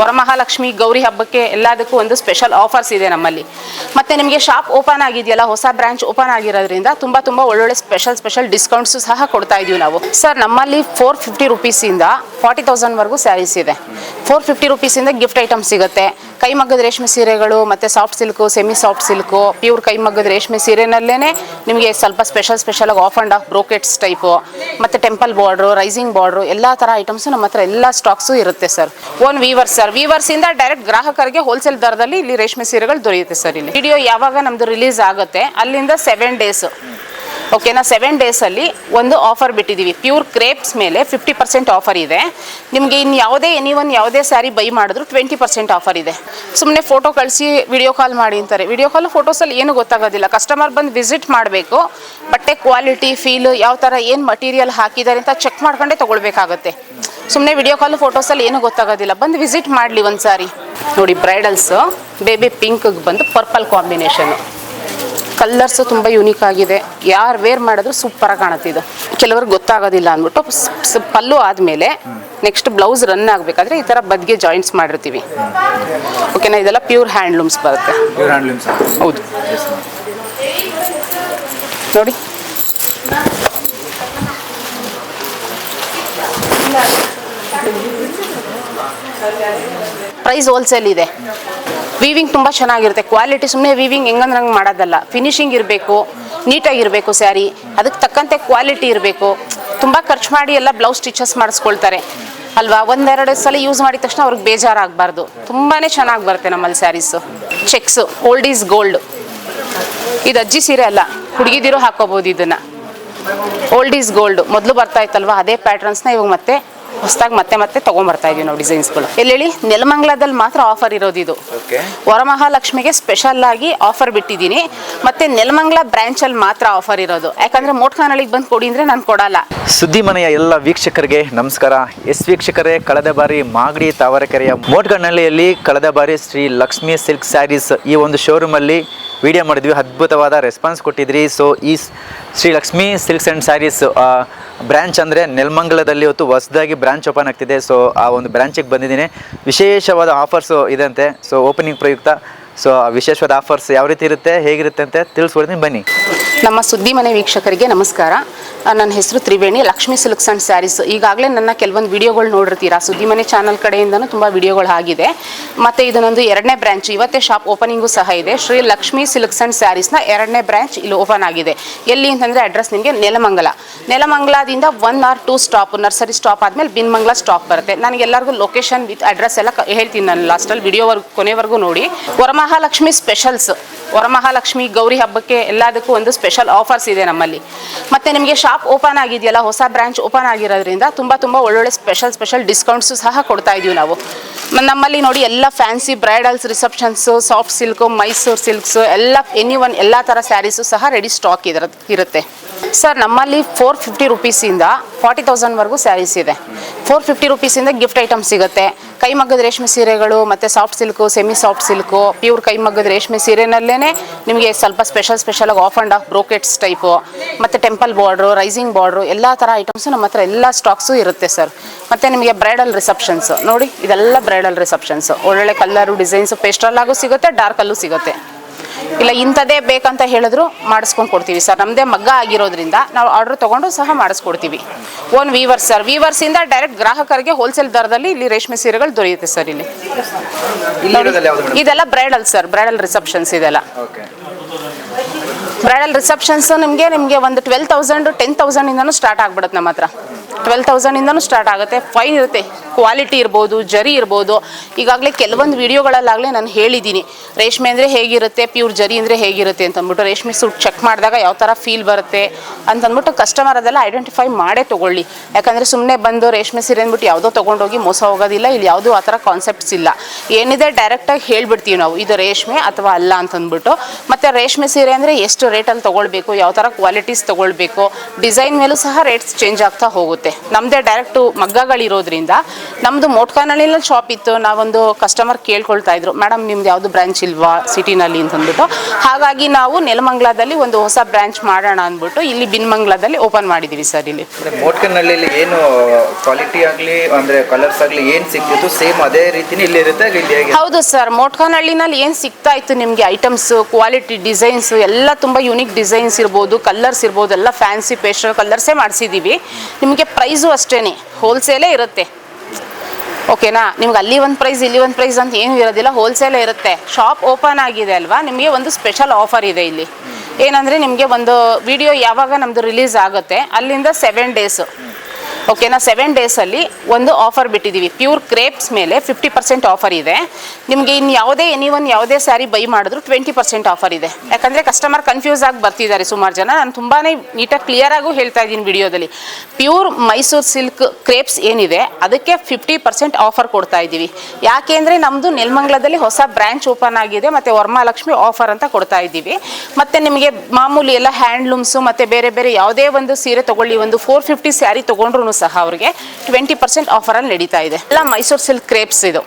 ವರಮಹಾಲಕ್ಷ್ಮಿ ಗೌರಿ ಹಬ್ಬಕ್ಕೆ ಎಲ್ಲದಕ್ಕೂ ಒಂದು ಸ್ಪೆಷಲ್ ಆಫರ್ಸ್ ಇದೆ ನಮ್ಮಲ್ಲಿ. ಮತ್ತೆ ನಿಮಗೆ ಶಾಪ್ ಓಪನ್ ಆಗಿದೆಯಲ್ಲ, ಹೊಸ ಬ್ರಾಂಚ್ ಓಪನ್ ಆಗಿರೋದ್ರಿಂದ ತುಂಬ ತುಂಬ ಒಳ್ಳೊಳ್ಳೆ ಸ್ಪೆಷಲ್ ಸ್ಪೆಷಲ್ ಡಿಸ್ಕೌಂಟ್ಸು ಸಹ ಕೊಡ್ತಾ ಇದೀವಿ ನಾವು. ಸರ್ ನಮ್ಮಲ್ಲಿ ಫೋರ್ ಫಿಫ್ಟಿ ರುಪೀಸಿಂದ ಫಾರ್ಟಿ ತೌಸಂಡ್ವರೆಗೂ ಸ್ಯಾರೀಸ್ ಇದೆ. ಫೋರ್ ಫಿಫ್ಟಿ ರುಪೀಸಿಂದ ಗಿಫ್ಟ್ ಐಟಮ್ ಸಿಗುತ್ತೆ. ಕೈಮಗ್ಗದ ರೇಷ್ಮೆ ಸೀರೆಗಳು, ಮತ್ತು soft silk semi soft silk pure ಕೈಮಗ್ಗದ ರೇಷ್ಮೆ ಸೀರೆನಲ್ಲೇ ನಿಮಗೆ ಸ್ವಲ್ಪ special ಸ್ಪೆಷಲಾಗಿ half and half brocades type ಮತ್ತು ಟೆಂಪಲ್ ಬಾರ್ಡ್ರು ರೈಸಿಂಗ್ ಬಾರ್ಡ್ರು ಎಲ್ಲ ಥರ ಐಟಮ್ಸು ನಮ್ಮ ಹತ್ರ ಎಲ್ಲ ಸ್ಟಾಕ್ಸು ಇರುತ್ತೆ ಸರ್ ಓನ್ ವೀವರ್ಸ್ ಸರ್ ವೀವರ್ಸಿಂದ ಡೈರೆಕ್ಟ್ ಗ್ರಾಹಕರಿಗೆ ಹೋಲ್ಸೇಲ್ ದರದಲ್ಲಿ ಇಲ್ಲಿ ರೇಷ್ಮೆ ಸೀರೆಗಳು ದೊರೆಯುತ್ತೆ ಸರ್ ಇಲ್ಲಿ. ವಿಡಿಯೋ ಯಾವಾಗ ನಮ್ಮದು ರಿಲೀಸ್ ಆಗುತ್ತೆ, ಅಲ್ಲಿಂದ ಸೆವೆನ್ ಡೇಸು ಓಕೆನಾ ಸೆವೆನ್ ಡೇಸಲ್ಲಿ ಒಂದು ಆಫರ್ ಬಿಟ್ಟಿದ್ದೀವಿ ಪ್ಯೂರ್ ಕ್ರೇಪ್ಸ್ ಮೇಲೆ ಫಿಫ್ಟಿ ಪರ್ಸೆಂಟ್ ಆಫರ್ ಇದೆ. ನಿಮಗೆ ಇನ್ನು ಯಾವುದೇ ಎನಿ ಒನ್ ಯಾವುದೇ ಸ್ಯಾರಿ ಬೈ ಮಾಡಿದ್ರು ಟ್ವೆಂಟಿ ಪರ್ಸೆಂಟ್ ಆಫರ್ ಇದೆ. ಸುಮ್ಮನೆ ಫೋಟೋ ಕಳಿಸಿ ವಿಡಿಯೋ ಕಾಲ್ ಮಾಡಿ ಅಂತಾರೆ. ವಿಡಿಯೋ ಕಾಲ್ ಫೋಟೋಸಲ್ಲಿ ಏನು ಗೊತ್ತಾಗೋದಿಲ್ಲ. ಕಸ್ಟಮರ್ ಬಂದು ವಿಸಿಟ್ ಮಾಡಬೇಕು. ಬಟ್ಟೆ ಕ್ವಾಲಿಟಿ ಫೀಲ್ ಯಾವ ಥರ ಏನು ಮಟೀರಿಯಲ್ ಹಾಕಿದ್ದಾರೆ ಅಂತ ಚೆಕ್ ಮಾಡ್ಕೊಂಡೇ ತೊಗೊಳ್ಬೇಕಾಗುತ್ತೆ. ಸುಮ್ಮನೆ ವಿಡಿಯೋ ಕಾಲ್ ಫೋಟೋಸಲ್ಲಿ ಏನು ಗೊತ್ತಾಗೋದಿಲ್ಲ. ಬಂದು ವಿಸಿಟ್ ಮಾಡಲಿ ಒಂದು ಸಾರಿ ನೋಡಿ ಬ್ರೈಡಲ್ಸು ಬೇಬಿ ಪಿಂಕ್ಗೆ ಬಂದು ಪರ್ಪಲ್ ಕಾಂಬಿನೇಷನು ಕಲರ್ಸ್ ತುಂಬ ಯೂನಿಕ್ ಆಗಿದೆ. ಯಾರು ವೇರ್ ಮಾಡಿದ್ರು ಸೂಪರಾಗಿ ಕಾಣುತ್ತೆ ಇದು. ಕೆಲವ್ರಿಗೆ ಗೊತ್ತಾಗೋದಿಲ್ಲ ಅಂದ್ಬಿಟ್ಟು ಪಲ್ಲು ಆದಮೇಲೆ ನೆಕ್ಸ್ಟ್ ಬ್ಲೌಸ್ ರನ್ ಆಗಬೇಕಾದ್ರೆ ಈ ಥರ ಬದ್ಗೆ ಜಾಯಿಂಟ್ಸ್ ಮಾಡಿರ್ತೀವಿ. ಓಕೆನಾ ಇದೆಲ್ಲ ಪ್ಯೂರ್ ಹ್ಯಾಂಡ್ಲೂಮ್ಸ್ ಬರುತ್ತೆ. ಹೌದು. ನೋಡಿ. ಪ್ರೈಸ್ ಹೋಲ್ಸೇಲ್ ಇದೆ. ವೀವಿಂಗ್ ತುಂಬ ಚೆನ್ನಾಗಿರುತ್ತೆ. ಕ್ವಾಲಿಟಿ ಸುಮ್ಮನೆ ವೀವಿಂಗ್ ಹೆಂಗಂದ್ರೆ ಹಂಗೆ ಮಾಡೋದಲ್ಲ. ಫಿನಿಶಿಂಗ್ ಇರಬೇಕು, ನೀಟಾಗಿರಬೇಕು ಸ್ಯಾರಿ ಅದಕ್ಕೆ ತಕ್ಕಂತೆ ಕ್ವಾಲಿಟಿ ಇರಬೇಕು. ತುಂಬ ಖರ್ಚು ಮಾಡಿ ಎಲ್ಲ ಬ್ಲೌಸ್ ಸ್ಟಿಚಸ್ ಮಾಡಿಸ್ಕೊಳ್ತಾರೆ. ಅಲ್ವಾ? ಒಂದೆರಡು ಸಲ ಯೂಸ್ ಮಾಡಿದ ತಕ್ಷಣ ಅವ್ರಿಗೆ ಬೇಜಾರಾಗಬಾರ್ದು. ತುಂಬಾ ಚೆನ್ನಾಗಿ ಬರುತ್ತೆ ನಮ್ಮಲ್ಲಿ sarees checks old is gold ಇದು ಅಜ್ಜಿ ಸೀರೆ ಅಲ್ಲ. ಹುಡುಗಿದಿರೋ ಹಾಕೋಬೋದು ಇದನ್ನು. ಓಲ್ಡ್ ಈಸ್ ಗೋಲ್ಡ್ ಮೊದಲು ಬರ್ತಾ ಇತ್ತಲ್ವಾ? ಅದೇ ಪ್ಯಾಟ್ರನ್ಸ್ನ ಇವಾಗ ಮತ್ತೆ ಹೊಸದಾಗಿ ಮತ್ತೆ ಮತ್ತೆ ತಗೊಂಡ್ಬರ್ತಾ ಇದೀವಿ ನಾವು ಡಿಸೈನ್ಸ್ಗಳು. ಎಲ್ಲೇಳಿ ನೆಲಮಂಗ್ಲದಲ್ಲಿ ಮಾತ್ರ ಆಫರ್ ಇರೋದು ಇದು. ವರಮಹಾಲಕ್ಷ್ಮಿಗೆ ಸ್ಪೆಷಲ್ ಆಗಿ ಆಫರ್ ಬಿಟ್ಟಿದ್ದೀನಿ. ಮತ್ತೆ ನೆಲಮಂಗ್ಲ ಬ್ರಾಂಚಲ್ಲಿ ಮಾತ್ರ ಆಫರ್ ಇರೋದು. ಯಾಕಂದ್ರೆ ಮೋಟ್ಖಾನಳಿಗೆ ಬಂದು ಕೊಡಿ ಅಂದ್ರೆ ನಾನು ಕೊಡಲ್ಲ. ಸುದ್ದಿ ಮನೆಯ ಎಲ್ಲ ವೀಕ್ಷಕರಿಗೆ ನಮಸ್ಕಾರ. ಎಸ್ ವೀಕ್ಷಕರೇ ಕಳೆದ ಬಾರಿ ಮಾಗಡಿ ತಾವರೆಕೆರೆಯ ಮೋಟ್ಗಣ್ಣಳ್ಳಿಯಲ್ಲಿ ಕಳೆದ ಬಾರಿ ಶ್ರೀ ಲಕ್ಷ್ಮಿ ಸಿಲ್ಕ್ ಸ್ಯಾರೀಸ್ ಈ ಒಂದು ಶೋರೂಮಲ್ಲಿ ವಿಡಿಯೋ ಮಾಡಿದ್ವಿ, ಅದ್ಭುತವಾದ ರೆಸ್ಪಾನ್ಸ್ ಕೊಟ್ಟಿದ್ರಿ. ಸೊ ಈ Shri Lakshmi silks and sarees branch ಅಂದರೆ ನೆಲಮಂಗಲದಲ್ಲಿ ಹೊತ್ತು ಹೊಸದಾಗಿ ಬ್ರ್ಯಾಂಚ್ ಓಪನ್ ಆಗ್ತಿದೆ. ಸೊ ಆ ಒಂದು ಬ್ರಾಂಚಿಗೆ ಬಂದಿದ್ದೀನಿ. ವಿಶೇಷವಾದ ಆಫರ್ಸು ಇದೆ ಸೊ ಓಪನಿಂಗ್ ಪ್ರಯುಕ್ತ. ಸೊ ವಿಶೇಷವಾದ ಆಫರ್ಸ್ ಯಾವ ರೀತಿ ಇರುತ್ತೆ, ಹೇಗಿರುತ್ತೆ ಅಂತ ತಿಳಿಸ್ಕೊಡ್ತೀನಿ. ಬನ್ನಿ. ನಮ್ಮ ಸುದ್ದಿ ಮನೆ ವೀಕ್ಷಕರಿಗೆ ನಮಸ್ಕಾರ. ನನ್ನ ಹೆಸರು Triveni, Lakshmi silks and sarees. ಈಗಾಗಲೇ ನನ್ನ ಕೆಲವೊಂದು ವಿಡಿಯೋಗಳು ನೋಡಿರ್ತೀರಾ? ಸುದ್ದಿ ಮನೆ ಚಾನಲ್ ಕಡೆಯಿಂದನೂ ತುಂಬ ವಿಡಿಯೋಗಳು ಆಗಿದೆ. ಮತ್ತು ಇದನ್ನೊಂದು ನಂದು ಎರಡನೇ ಬ್ರಾಂಚ್ ಇವತ್ತೇ ಶಾಪ್ ಓಪನಿಂಗು ಸಹ ಇದೆ. ಶ್ರೀ ಲಕ್ಷ್ಮಿ ಸಿಲ್ಕ್ಸ್ ಆ್ಯಂಡ್ ಸ್ಯಾರೀಸ್ನ ಎರಡನೇ ಬ್ರ್ಯಾಂಚ್ ಇಲ್ಲಿ ಓಪನ್ ಆಗಿದೆ. ಎಲ್ಲಿ ಅಂತಂದರೆ ಅಡ್ರೆಸ್ ನಿಮಗೆ Nelamangala. ನೆಲಮಂಗಲದಿಂದ one or two stop, nursery stop ಆದಮೇಲೆ ಬಿನ್ಮಂಗ್ಲ ಸ್ಟಾಪ್ ಬರುತ್ತೆ. ನನಗೆ ಎಲ್ಲರಿಗೂ ಲೊಕೇಶನ್ ವಿತ್ ಅಡ್ರೆಸ್ ಎಲ್ಲ ಹೇಳ್ತೀನಿ ನಾನು ಲಾಸ್ಟಲ್ಲಿ ವಿಡಿಯೋವರೆಗೂ ಕೊನೆವರೆಗೂ ನೋಡಿ. ವರಮಹಾಲಕ್ಷ್ಮಿ ಸ್ಪೆಷಲ್ಸ್. ವರಮಹಾಲಕ್ಷ್ಮಿ ಗೌರಿ ಹಬ್ಬಕ್ಕೆ ಎಲ್ಲದಕ್ಕೂ ಒಂದು ಸ್ಪೆಷಲ್ ಆಫರ್ಸ್ ಇದೆ ನಮ್ಮಲ್ಲಿ. ಮತ್ತು ನಿಮಗೆ ಶಾಪ್ ಓಪನ್ ಆಗಿದೆಯಲ್ಲ, ಹೊಸ ಬ್ರಾಂಚ್ ಓಪನ್ ಆಗಿರೋದ್ರಿಂದ ತುಂಬ ತುಂಬ ಒಳ್ಳೊಳ್ಳೆ ಸ್ಪೆಷಲ್ ಸ್ಪೆಷಲ್ ಡಿಸ್ಕೌಂಟ್ಸು ಸಹ ಕೊಡ್ತಾ ಇದೀವಿ ನಾವು. ನಮ್ಮಲ್ಲಿ ನೋಡಿ ಎಲ್ಲ fancy bridals receptions soft silk Mysore silks ಎಲ್ಲ ಎನಿ ಒನ್ ಎಲ್ಲ ಥರ ಸ್ಯಾರೀಸು ಸಹ ರೆಡಿ ಸ್ಟಾಕ್ ಇದ್ರ ಇರುತ್ತೆ. ಸರ್, ನಮ್ಮಲ್ಲಿ ಫೋರ್ ಫಿಫ್ಟಿ ರುಪೀಸಿಂದ ಫಾರ್ಟಿ ತೌಸಂಡ್ವರೆಗೂ ಸ್ಯಾರೀಸ್ ಇದೆ. ಫೋರ್ ಫಿಫ್ಟಿ ರುಪೀಸಿಂದ ಗಿಫ್ಟ್ ಐಟಮ್ ಸಿಗುತ್ತೆ. ಕೈಮಗ್ಗದ ರೇಷ್ಮೆ ಸೀರೆಗಳು, ಮತ್ತು soft silk semi soft silk pure ಕೈಮಗ್ಗದ ರೇಷ್ಮೆ ಸೀರೆನಲ್ಲೇ ನಿಮಗೆ ಸ್ವಲ್ಪ special ಸ್ಪೆಷಲಾಗಿ half and half brocades type ಮತ್ತು ಟೆಂಪಲ್ ಬಾರ್ಡ್ರು ರೈಸಿಂಗ್ ಬಾರ್ಡ್ರು ಎಲ್ಲ ಥರ ಐಟಮ್ಸು ನಮ್ಮ ಹತ್ರ ಎಲ್ಲ ಸ್ಟಾಕ್ಸು ಇರುತ್ತೆ ಸರ್. ಮತ್ತು ನಿಮಗೆ ಬ್ರೈಡಲ್ ರಿಸೆಪ್ಷನ್ಸ್ ನೋಡಿ, ಇದೆಲ್ಲ ಬ್ರೈಡಲ್ ರಿಸೆಪ್ಷನ್ಸ್ ಒಳ್ಳೊಳ್ಳೆ ಕಲರು ಡಿಸೈನ್ಸು ಪೇಸ್ಟ್ರಲ್ಲಾಗೂ ಸಿಗುತ್ತೆ ಡಾರ್ಕಲ್ಲೂ ಸಿಗುತ್ತೆ. ಇಲ್ಲ ಇಂಥದ್ದೇ ಬೇಕಂತ ಹೇಳಿದ್ರು ಮಾಡಿಸ್ಕೊಂಡು ಕೊಡ್ತೀವಿ ಸರ್. ನಮ್ಮದೇ ಮಗ್ಗ ಆಗಿರೋದ್ರಿಂದ ನಾವು ಆರ್ಡ್ರ್ ತೊಗೊಂಡು ಸಹ ಮಾಡಿಸ್ಕೊಡ್ತೀವಿ. ಓನ್ ವೀವರ್ಸ್ ಸರ್ ವೀವರ್ಸಿಂದ ಡೈರೆಕ್ಟ್ ಗ್ರಾಹಕರಿಗೆ ಹೋಲ್ಸೇಲ್ ದರದಲ್ಲಿ ಇಲ್ಲಿ ರೇಷ್ಮೆ ಸೀರೆಗಳು ದೊರೆಯುತ್ತೆ ಸರ್ ಇಲ್ಲಿ. ಇದೆಲ್ಲ ಬ್ರೈಡಲ್ ಸರ್ ಬ್ರೈಡಲ್ ರಿಸೆಪ್ಷನ್ಸ್ ಇದೆಲ್ಲ. ಬ್ರೈಡಲ್ ರಿಸೆಪ್ಷನ್ಸ್ ನಿಮಗೆ ನಿಮಗೆ ಒಂದು ಟ್ವೆಲ್ ತೌಸಂಡ್ ಟೆನ್ ತೌಸಂಡಿಂದನೂ ಸ್ಟಾರ್ಟ್ ಆಗ್ಬಿಡುತ್ತೆ ನಮ್ಮ ಹತ್ರ. ಟ್ವೆಲ್ ತೌಸಂಡಿಂದನೂ ಸ್ಟಾರ್ಟ್ ಆಗುತ್ತೆ. ಫೈನ್ ಇರುತ್ತೆ. ಕ್ವಾಲಿಟಿ ಇರ್ಬೋದು, ಜರಿ ಇರ್ಬೋದು. ಈಗಾಗಲೇ ಕೆಲವೊಂದು ವಿಡಿಯೋಗಳಲ್ಲಾಗಲೇ ನಾನು ಹೇಳಿದ್ದೀನಿ ರೇಷ್ಮೆ ಅಂದರೆ ಹೇಗಿರುತ್ತೆ ಪ್ಯೂರ್ ಜರಿ ಅಂದರೆ ಹೇಗಿರುತ್ತೆ ಅಂತಂದ್ಬಿಟ್ಟು ರೇಷ್ಮೆ ಸೂಟ್ ಚೆಕ್ ಮಾಡಿದಾಗ ಯಾವ ಥರ ಫೀಲ್ ಬರುತ್ತೆ ಅಂತಂದ್ಬಿಟ್ಟು ಕಸ್ಟಮರ್ ಅದೆಲ್ಲ ಐಡೆಂಟಿಫೈ ಮಾಡೇ ತೊಗೊಳ್ಳಿ. ಯಾಕಂದರೆ ಸುಮ್ಮನೆ ಬಂದು ರೇಷ್ಮೆ ಸೀರೆ ಅಂದ್ಬಿಟ್ಟು ಯಾವುದೋ ತೊಗೊಂಡೋಗಿ ಮೋಸ ಹೋಗೋದಿಲ್ಲ, ಇಲ್ಲಿ ಯಾವುದೂ ಆ ಥರ ಕಾನ್ಸೆಪ್ಟ್ಸ್ ಇಲ್ಲ. ಏನಿದೆ ಡೈರೆಕ್ಟಾಗಿ ಹೇಳ್ಬಿಡ್ತೀವಿ ನಾವು, ಇದು ರೇಷ್ಮೆ ಅಥವಾ ಅಲ್ಲ ಅಂತಂದ್ಬಿಟ್ಟು. ಮತ್ತು ರೇಷ್ಮೆ ಸೀರೆ ಅಂದರೆ ಎಷ್ಟು ರೇಟಲ್ಲಿ ತೊಗೊಳ್ಬೇಕು, ಯಾವ ಥರ ಕ್ವಾಲಿಟೀಸ್ ತೊಗೊಳ್ಬೇಕು ಡಿಸೈನ್ ಮೇಲೂ ಸಹ ರೇಟ್ಸ್ ಚೇಂಜ್ ಆಗ್ತಾ ಹೋಗುತ್ತೆ. ನಮ್ಮದೇ ಡೈರೆಕ್ಟು ಮಗ್ಗಗಳಿರೋದ್ರಿಂದ ನಮ್ಮದು ಮೋಟ್ಕಾನಳ್ಳಿನಲ್ಲಿ ಶಾಪ್ ಇತ್ತು. ನಾವೊಂದು ಕಸ್ಟಮರ್ ಕೇಳ್ಕೊಳ್ತಾ ಇದ್ರು. ಮೇಡಮ್ ನಿಮ್ದು ಯಾವುದು ಬ್ರಾಂಚ್ ಇಲ್ವಾ ಸಿಟಿನಲ್ಲಿ ಅಂತ ಅಂದ್ಬಿಟ್ಟು. ಹಾಗಾಗಿ ನಾವು ನೆಲಮಂಗ್ಲದಲ್ಲಿ ಒಂದು ಹೊಸ ಬ್ರಾಂಚ್ ಮಾಡೋಣ ಅಂದ್ಬಿಟ್ಟು ಇಲ್ಲಿ ಬಿನ್ಮಂಗ್ಲದಲ್ಲಿ ಓಪನ್ ಮಾಡಿದ್ದೀವಿ ಸರ್ ಇಲ್ಲಿ. ಮೋಟ್ಕನಹಳ್ಳಿಯಲ್ಲಿ ಏನು ಕ್ವಾಲಿಟಿ ಆಗಲಿ ಅಂದರೆ ಕಲರ್ಸ್ ಆಗಲಿ ಏನು ಸಿಕ್ತಿತ್ತು ಸೇಮ್ ಅದೇ ರೀತಿನೇ ಇಲ್ಲಿ ಇರುತ್ತೆ ಹೌದು ಸರ್ ಮೋಟ್ಕಾನಳ್ಳಿನಲ್ಲಿ ಏನು ಸಿಗ್ತಾ ಇತ್ತು ನಿಮಗೆ? ಐಟಮ್ಸ್ ಕ್ವಾಲಿಟಿ ಡಿಸೈನ್ಸ್ ಎಲ್ಲ ತುಂಬ ಯುನಿಕ್ ಡಿಸೈನ್ಸ್ ಇರ್ಬೋದು ಕಲರ್ಸ್ ಇರ್ಬೋದು ಎಲ್ಲ ಫ್ಯಾನ್ಸಿ ಪೇಸ್ಟಲ್ ಕಲರ್ಸೇ ಮಾಡಿಸಿದ್ದೀವಿ ನಿಮಗೆ ಪ್ರೈಸು ಅಷ್ಟೇ ಹೋಲ್ಸೇಲೇ ಇರುತ್ತೆ. ಓಕೆನಾ ನಿಮ್ಗೆ ಅಲ್ಲಿ ಒಂದು ಪ್ರೈಸ್ ಇಲ್ಲಿ ಒಂದು ಪ್ರೈಸ್ ಅಂತ ಏನೂ ಇರೋದಿಲ್ಲ ಹೋಲ್ಸೇಲೇ ಇರುತ್ತೆ. ಶಾಪ್ ಓಪನ್ ಆಗಿದೆ ಅಲ್ವಾ? ನಿಮಗೆ ಒಂದು ಸ್ಪೆಷಲ್ ಆಫರ್ ಇದೆ ಇಲ್ಲಿ. ಏನಂದರೆ ನಿಮಗೆ ಒಂದು ವಿಡಿಯೋ ಯಾವಾಗ ನಮ್ಮದು ರಿಲೀಸ್ ಆಗುತ್ತೆ, ಅಲ್ಲಿಂದ ಸೆವೆನ್ ಡೇಸು ಓಕೆನಾ ಸೆವೆನ್ ಡೇಸಲ್ಲಿ ಒಂದು ಆಫರ್ ಬಿಟ್ಟಿದ್ದೀವಿ ಪ್ಯೂರ್ ಕ್ರೇಪ್ಸ್ ಮೇಲೆ ಫಿಫ್ಟಿ ಪರ್ಸೆಂಟ್ ಆಫರ್ ಇದೆ. ನಿಮಗೆ ಇನ್ನು ಯಾವುದೇ ಎನಿ ಒನ್ ಯಾವುದೇ ಸ್ಯಾರಿ ಬೈ ಮಾಡಿದ್ರು ಟ್ವೆಂಟಿ ಪರ್ಸೆಂಟ್ ಆಫರ್ ಇದೆ. ಯಾಕಂದರೆ ಕಸ್ಟಮರ್ ಕನ್ಫ್ಯೂಸ್ ಆಗಿ ಬರ್ತಿದ್ದಾರೆ ಸುಮಾರು ಜನ. ನಾನು ತುಂಬಾ ನೀಟಾಗಿ ಕ್ಲಿಯರಾಗೂ ಹೇಳ್ತಾ ಇದ್ದೀನಿ ವಿಡಿಯೋದಲ್ಲಿ. ಪ್ಯೂರ್ ಮೈಸೂರು ಸಿಲ್ಕ್ ಕ್ರೇಪ್ಸ್ ಏನಿದೆ, ಅದಕ್ಕೆ ಫಿಫ್ಟಿ ಪರ್ಸೆಂಟ್ ಆಫರ್ ಕೊಡ್ತಾ ಇದ್ದೀವಿ. ಯಾಕೆಂದರೆ ನಮ್ಮದು ನೆಲಮಂಗ್ಲದಲ್ಲಿ ಹೊಸ ಬ್ರ್ಯಾಂಚ್ ಓಪನ್ ಆಗಿದೆ, ಮತ್ತು ವರಮಹಾಲಕ್ಷ್ಮಿ ಆಫರ್ ಅಂತ ಕೊಡ್ತಾ ಇದ್ದೀವಿ. ಮತ್ತು ನಿಮಗೆ ಮಾಮೂಲಿ ಎಲ್ಲ ಹ್ಯಾಂಡ್ಲೂಮ್ಸು ಮತ್ತು ಬೇರೆ ಬೇರೆ ಯಾವುದೇ ಒಂದು ಸೀರೆ ತೊಗೊಳ್ಳಿ, ಒಂದು ಫೋರ್ ಫಿಫ್ಟಿ ಸ್ಯಾರಿ ತೊಗೊಂಡ್ರು ಸಹ ಅವ್ರಿಗೆ ಟ್ವೆಂಟಿ ಪರ್ಸೆಂಟ್ ಆಫರಲ್ಲಿ ನಡೀತಾ ಇದೆ. ಎಲ್ಲ ಮೈಸೂರು ಸಿಲ್ಕ್ ಕ್ರೇಪ್ಸ್ ಇದು.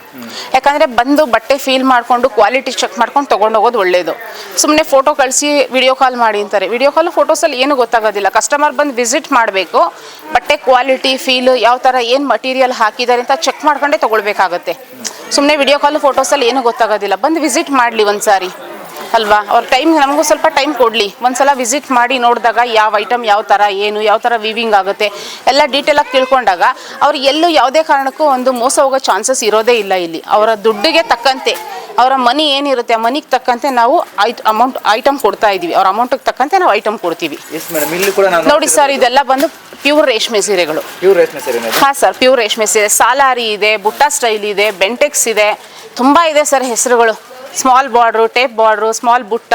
ಯಾಕಂದರೆ ಬಂದು ಬಟ್ಟೆ ಫೀಲ್ ಮಾಡಿಕೊಂಡು ಕ್ವಾಲಿಟಿ ಚೆಕ್ ಮಾಡ್ಕೊಂಡು ತೊಗೊಂಡೋಗೋದು ಒಳ್ಳೆಯದು ಸುಮ್ಮನೆ ಫೋಟೋ ಕಳಿಸಿ ವಿಡಿಯೋ ಕಾಲ್ ಮಾಡಿ ಅಂತಾರೆ. ವಿಡಿಯೋ ಕಾಲ್ ಫೋಟೋಸಲ್ಲಿ ಏನು ಗೊತ್ತಾಗೋದಿಲ್ಲ. ಕಸ್ಟಮರ್ ಬಂದು ವಿಸಿಟ್ ಮಾಡಬೇಕು. ಬಟ್ಟೆ ಕ್ವಾಲಿಟಿ ಫೀಲ್ ಯಾವ ಥರ ಏನು ಮಟೀರಿಯಲ್ ಹಾಕಿದ್ದಾರೆ ಅಂತ ಚೆಕ್ ಮಾಡ್ಕೊಂಡೇ ತೊಗೊಳ್ಬೇಕಾಗತ್ತೆ. ಸುಮ್ಮನೆ ವಿಡಿಯೋ ಕಾಲ್ ಫೋಟೋಸಲ್ಲಿ ಏನು ಗೊತ್ತಾಗೋದಿಲ್ಲ. ಬಂದು ವಿಸಿಟ್ ಮಾಡಲಿ ಒಂದು ಸಾರಿ ಅಲ್ವಾ? ಅವ್ರ ಟೈಮ್ ನಮಗೂ ಸ್ವಲ್ಪ ಟೈಮ್ ಕೊಡಲಿ. ಒಂದ್ಸಲ ವಿಸಿಟ್ ಮಾಡಿ ನೋಡಿದಾಗ ಯಾವ ಐಟಮ್ ಯಾವ ಥರ ಏನು ಯಾವ ಥರ ವಿವಿಂಗ್ ಆಗುತ್ತೆ ಎಲ್ಲ ಡೀಟೇಲಾಗಿ ತಿಳ್ಕೊಂಡಾಗ ಅವ್ರು ಎಲ್ಲೂ ಯಾವುದೇ ಕಾರಣಕ್ಕೂ ಒಂದು ಮೋಸ ಹೋಗೋ ಚಾನ್ಸಸ್ ಇರೋದೇ ಇಲ್ಲ ಇಲ್ಲಿ. ಅವರ ದುಡ್ಡಿಗೆ ತಕ್ಕಂತೆ ಅವರ ಮನಿ ಏನಿರುತ್ತೆ ಆ ಮನಿಗೆ ತಕ್ಕಂತೆ ನಾವು ಐಟ್ ಅಮೌಂಟ್ ಐಟಮ್ ಕೊಡ್ತಾ ಇದ್ದೀವಿ ಅವ್ರ ಅಮೌಂಟಿಗೆ ತಕ್ಕಂತೆ ನಾವು ಐಟಮ್ ಕೊಡ್ತೀವಿ. ನೋಡಿ ಸರ್ ಇದೆಲ್ಲ ಬಂದು ಪ್ಯೂರ್ ರೇಷ್ಮೆ ಸೀರೆಗಳು. ಪ್ಯೂರ್ ರೇಷ್ಮೆ ಸೀರೆ ಹಾಂ ಸರ್ ಪ್ಯೂರ್ ರೇಷ್ಮೆ ಸೀರೆ. ಸಾಲಾರಿ ಇದೆ ಬುಟ್ಟಾ ಸ್ಟೈಲ್ ಇದೆ ಬೆಂಟೆಕ್ಸ್ ಇದೆ. ತುಂಬ ಇದೆ ಸರ್ ಹೆಸರುಗಳು. Small border tape border small ಬುಟ್ಟ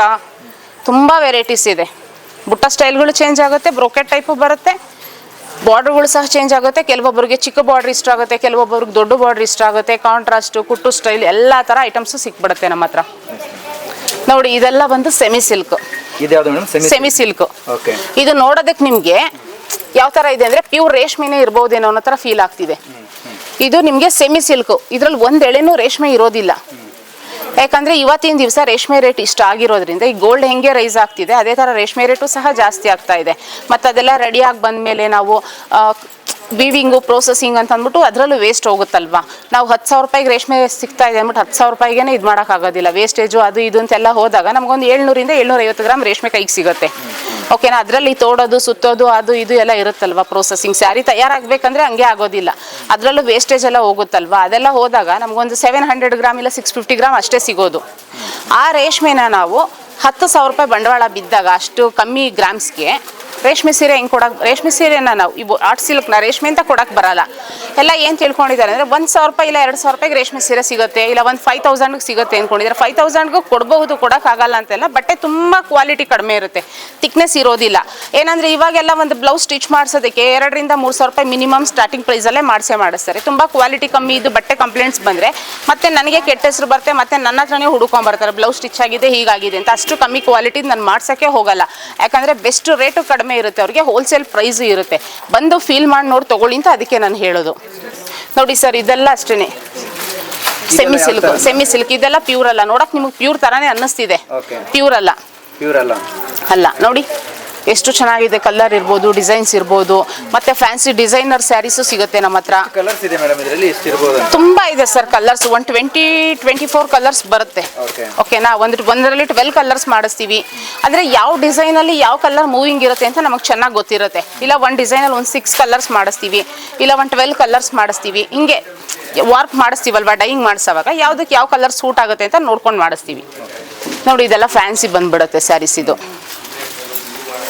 ತುಂಬ ವೆರೈಟೀಸ್ ಇದೆ. ಬುಟ್ಟ ಸ್ಟೈಲ್ಗಳು ಚೇಂಜ್ ಆಗುತ್ತೆ ಬ್ರೋಕೆಟ್ ಟೈಪು ಬರುತ್ತೆ ಬಾರ್ಡ್ರುಗಳು ಸಹ ಚೇಂಜ್ ಆಗುತ್ತೆ. ಕೆಲವೊಬ್ಬರಿಗೆ ಚಿಕ್ಕ ಬಾರ್ಡ್ರ್ ಇಷ್ಟ ಆಗುತ್ತೆ ಕೆಲವೊಬ್ಬರಿಗೆ ದೊಡ್ಡ ಬಾರ್ಡ್ರ್ ಇಷ್ಟ ಆಗುತ್ತೆ. ಕಾಂಟ್ರಾಸ್ಟು ಕುಟ್ಟು ಸ್ಟೈಲ್ ಎಲ್ಲ ಥರ ಐಟಮ್ಸು ಸಿಕ್ಬಿಡುತ್ತೆ ನಮ್ಮ ಹತ್ರ. ನೋಡಿ ಇದೆಲ್ಲ ಬಂದು ಸೆಮಿ ಸಿಲ್ಕ್ ಸೆಮಿ ಸಿಲ್ಕ್ ಇದು ನೋಡೋದಕ್ಕೆ ನಿಮಗೆ ಯಾವ ಥರ ಇದೆ ಅಂದರೆ ಪ್ಯೂರ್ ರೇಷ್ಮೆನೇ ಇರ್ಬೋದೇನೋ ಅನ್ನೋ ಥರ ಫೀಲ್ ಆಗ್ತಿದೆ. ಇದು ನಿಮಗೆ ಸೆಮಿ ಸಿಲ್ಕು ಇದರಲ್ಲಿ ಒಂದು ಎಳೆನೂ ರೇಷ್ಮೆ ಇರೋದಿಲ್ಲ. ಯಾಕಂದರೆ ಇವತ್ತಿನ ದಿವಸ ರೇಷ್ಮೆ ರೇಟ್ ಇಷ್ಟ ಆಗಿರೋದ್ರಿಂದ ಈ ಗೋಲ್ಡ್ ಹೆಂಗೆ ರೈಸ್ ಆಗ್ತಿದೆ, ಅದೇ ಥರ ರೇಷ್ಮೆ ರೇಟು ಸಹ ಜಾಸ್ತಿ ಆಗ್ತಾ ಇದೆ. ಮತ್ತು ಅದೆಲ್ಲ ರೆಡಿಯಾಗಿ ಬಂದಮೇಲೆ ನಾವು ವಿವಿಂಗು ಪ್ರೊಸೆಸಿಂಗ್ ಅಂತ ಅಂದ್ಬಿಟ್ಟು ಅದರಲ್ಲೂ ವೇಸ್ಟ್ ಹೋಗುತ್ತಲ್ವಾ? ನಾವು ಹತ್ತು ಸಾವಿರ ರೂಪಾಯಿಗೆ ರೇಷ್ಮೆ ಸಿಗ್ತಾ ಇದೆ ಅಂದ್ಬಿಟ್ಟು ಹತ್ತು ಸಾವಿರ ರೂಪಾಯಿಗೆ ಇದು ಮಾಡೋಕ್ಕಾಗೋದಿಲ್ಲ ವೇಸ್ಟೇಜು ಅದು ಇದು ಅಂತೆಲ್ಲ ಹೋದಾಗ ನಮಗೊಂದು ಏಳ್ನೂರಿಂದ ಏಳ್ನೂರ ಐವತ್ತು ಗ್ರಾಮ್ ರೇಷ್ಮೆ ಕೈಗೆ ಸಿಗುತ್ತೆ. ಓಕೆನಾ ಅದರಲ್ಲಿ ತೋಡೋದು, ಸುತ್ತೋದು, ಅದು ಇದು ಎಲ್ಲ ಇರುತ್ತಲ್ವಾ ಪ್ರೊಸೆಸಿಂಗ್ ಸ್ಯಾರಿ ತಯಾರಾಗಬೇಕಂದ್ರೆ ಹಂಗೆ ಆಗೋದಿಲ್ಲ. ಅದರಲ್ಲೂ ವೇಸ್ಟೇಜ್ ಎಲ್ಲ ಹೋಗುತ್ತಲ್ವಾ? ಅದೆಲ್ಲ ಹೋದಾಗ ನಮಗೊಂದು ಸೆವೆನ್ ಹಂಡ್ರೆಡ್ ಗ್ರಾಮ್ ಇಲ್ಲ ಸಿಕ್ಸ್ ಫಿಫ್ಟಿ ಗ್ರಾಮ್ ಅಷ್ಟೇ ಸಿಗೋದು. ಆ ರೇಷ್ಮೆನ ನಾವು ಹತ್ತು ಸಾವಿರ ರೂಪಾಯಿ ಬಂಡವಾಳ ಬಿದ್ದಾಗ ಅಷ್ಟು ಕಮ್ಮಿ ಗ್ರಾಮ್ಸ್ಗೆ ರೇಷ್ಮೆ ಸೀರೆ ಹೆಂಗೆ ಕೊಡೋಕೆ ರೇಷ್ಮೆ ಸೀರೆನ ನಾವು ಇವು ಆರ್ಟ್ ಸಿಲ್ಕ್ನ ರೇಷ್ಮೆ ಅಂತ ಕೊಡಕ್ಕೆ ಬರಲ್ಲ. ಎಲ್ಲ ಏನು ತಿಳ್ಕೊಂಡಿದ್ದಾರೆ ಅಂದರೆ ಒಂದು ಸಾವಿರ ರೂಪಾಯಿ ಇಲ್ಲ ಎರಡು ಸಾವಿರ ರೂಪಾಯಿಗೆ ರೇಷ್ಮೆ ಸೀರೆ ಸಿಗುತ್ತೆ, ಇಲ್ಲ ಒಂದು ಫೈವ್ ತೌಸಂಡ್ಗೆ ಸಿಗುತ್ತೆ ಅಂದ್ಕೊಂಡಿದ್ದಾರೆ ಫೈವ್ ತೌಸಂಡ್ಗೆ ಕೊಡಬಹುದು ಕೊಡೋಕ್ಕಾಗಲ್ಲ ಅಂತೆಲ್ಲ ಬಟ್ಟೆ ತುಂಬ ಕ್ವಾಲಿಟಿ ಕಡಿಮೆ ಇರುತ್ತೆ. ತಿಕ್ನೆಸ್ ಇರೋದಿಲ್ಲ. ಏನಂದರೆ ಇವಾಗೆಲ್ಲ ಒಂದು ಬ್ಲೌಸ್ ಸ್ಟಿಚ್ ಮಾಡಿಸೋದಕ್ಕೆ ಎರಡರಿಂದ ಮೂರು ಸಾವಿರ ರೂಪಾಯಿ ಮಿನಿಮಮ್ ಸ್ಟಾರ್ಟಿಂಗ್ ಪ್ರೈಸಲ್ಲೇ ಮಾಡಿಸೇ ಮಾಡಿಸ್ತಾರೆ. ತುಂಬ ಕ್ವಾಲಿಟಿ ಕಮ್ಮಿ ಇದು, ಬಟ್ಟೆ ಕಂಪ್ಲೇಂಟ್ಸ್ ಬಂದರೆ, ಮತ್ತೆ ನನಗೆ ಕೆಟ್ಟ ಹೆಸರು ಬರುತ್ತೆ, ಮತ್ತೆ ನನ್ನ ಹತ್ರನೇ ಹುಡುಕೊಂಬರ್ತಾರೆ ಬ್ಲೌಸ್ ಸ್ಟಿಚ್ ಆಗಿದೆ, ಹೀಗಾಗಿದೆ ಅಂತ ಅಷ್ಟು ಕಮ್ಮಿ ಕ್ವಾಲಿಟಿ ನಾನು ಮಾಡ್ಸೋಕ್ಕೆ ಹೋಗಲ್ಲ. ಯಾಕಂದರೆ ಬೆಸ್ಟ್ ರೇಟು ಕಡಿಮೆ ಇರುತ್ತೆ ಅವ್ರಿಗೆ ಹೋಲ್ಸೇಲ್ ಪ್ರೈಸು ಇರುತ್ತೆ. ಬಂದು ಫೀಲ್ ಮಾಡಿ ನೋಡಿ ತಗೊಳ್ಳಿ ಅಂತ ಅದಕ್ಕೆ ನಾನು ಹೇಳೋದು. ನೋಡಿ ಸರ್ ಇದೆಲ್ಲ ಅಷ್ಟೇ ಸೆಮಿ ಸಿಲ್ಕ್ ಸೆಮಿ ಸಿಲ್ಕ್ ಇದೆಲ್ಲ ಪ್ಯೂರ್ ಅಲ್ಲ. ನೋಡಕ್ ನಿಮಗೆ ಪ್ಯೂರ್ ತರಾನೇ ಅನ್ನಿಸ್ತಿದೆ. ಪ್ಯೂರ್ ಅಲ್ಲ. ಪ್ಯೂರ್ ಅಲ್ಲ. ಅಲ್ಲ ನೋಡಿ. ಎಷ್ಟು ಚೆನ್ನಾಗಿದೆ ಕಲರ್ ಇರ್ಬೋದು ಡಿಸೈನ್ಸ್ ಇರ್ಬೋದು ಮತ್ತೆ ಫ್ಯಾನ್ಸಿ ಡಿಸೈನರ್ ಸ್ಯಾರೀಸು ಸಿಗುತ್ತೆ ನಮ್ಮ ಹತ್ರ. ಕಲರ್ಸ್ ಇದೆ ಮೇಡಮ್ ಇದರಲ್ಲಿ? ಎಷ್ಟು ಇರ್ಬೋದು ತುಂಬಾ ಇದೆ sir colours one twenty twenty four colours ಬರುತ್ತೆ. ಓಕೆನಾ ಒಂದು ಒಂದರಲ್ಲಿ ಟ್ವೆಲ್ ಕಲರ್ಸ್ ಮಾಡಿಸ್ತೀವಿ. ಅಂದ್ರೆ ಯಾವ ಡಿಸೈನಲ್ಲಿ ಯಾವ ಕಲರ್ ಮೂವಿಂಗ್ ಇರುತ್ತೆ ಅಂತ ನಮಗೆ ಚೆನ್ನಾಗಿ ಗೊತ್ತಿರುತ್ತೆ. ಇಲ್ಲ ಒಂದು ಡಿಸೈನಲ್ಲಿ ಒಂದು ಸಿಕ್ಸ್ ಕಲರ್ಸ್ ಮಾಡಿಸ್ತೀವಿ. ಇಲ್ಲ ಒಂದು ಟ್ವೆಲ್ ಕಲರ್ಸ್ ಮಾಡಿಸ್ತೀವಿ. ಹಿಂಗೆ ವಾರ್ಕ್ ಮಾಡಿಸ್ತೀವಲ್ವಾ? ಡೈಯಿಂಗ್ ಮಾಡಿಸೋವಾಗ ಯಾವ್ದಕ್ಕೆ ಯಾವ ಕಲರ್ ಸೂಟ್ ಆಗುತ್ತೆ ಅಂತ ನೋಡ್ಕೊಂಡು ಮಾಡಿಸ್ತೀವಿ. ನೋಡಿ ಇದೆಲ್ಲ ಫ್ಯಾನ್ಸಿ ಬಂದ್ಬಿಡುತ್ತೆ ಸ್ಯಾರೀಸ್ ಇದು.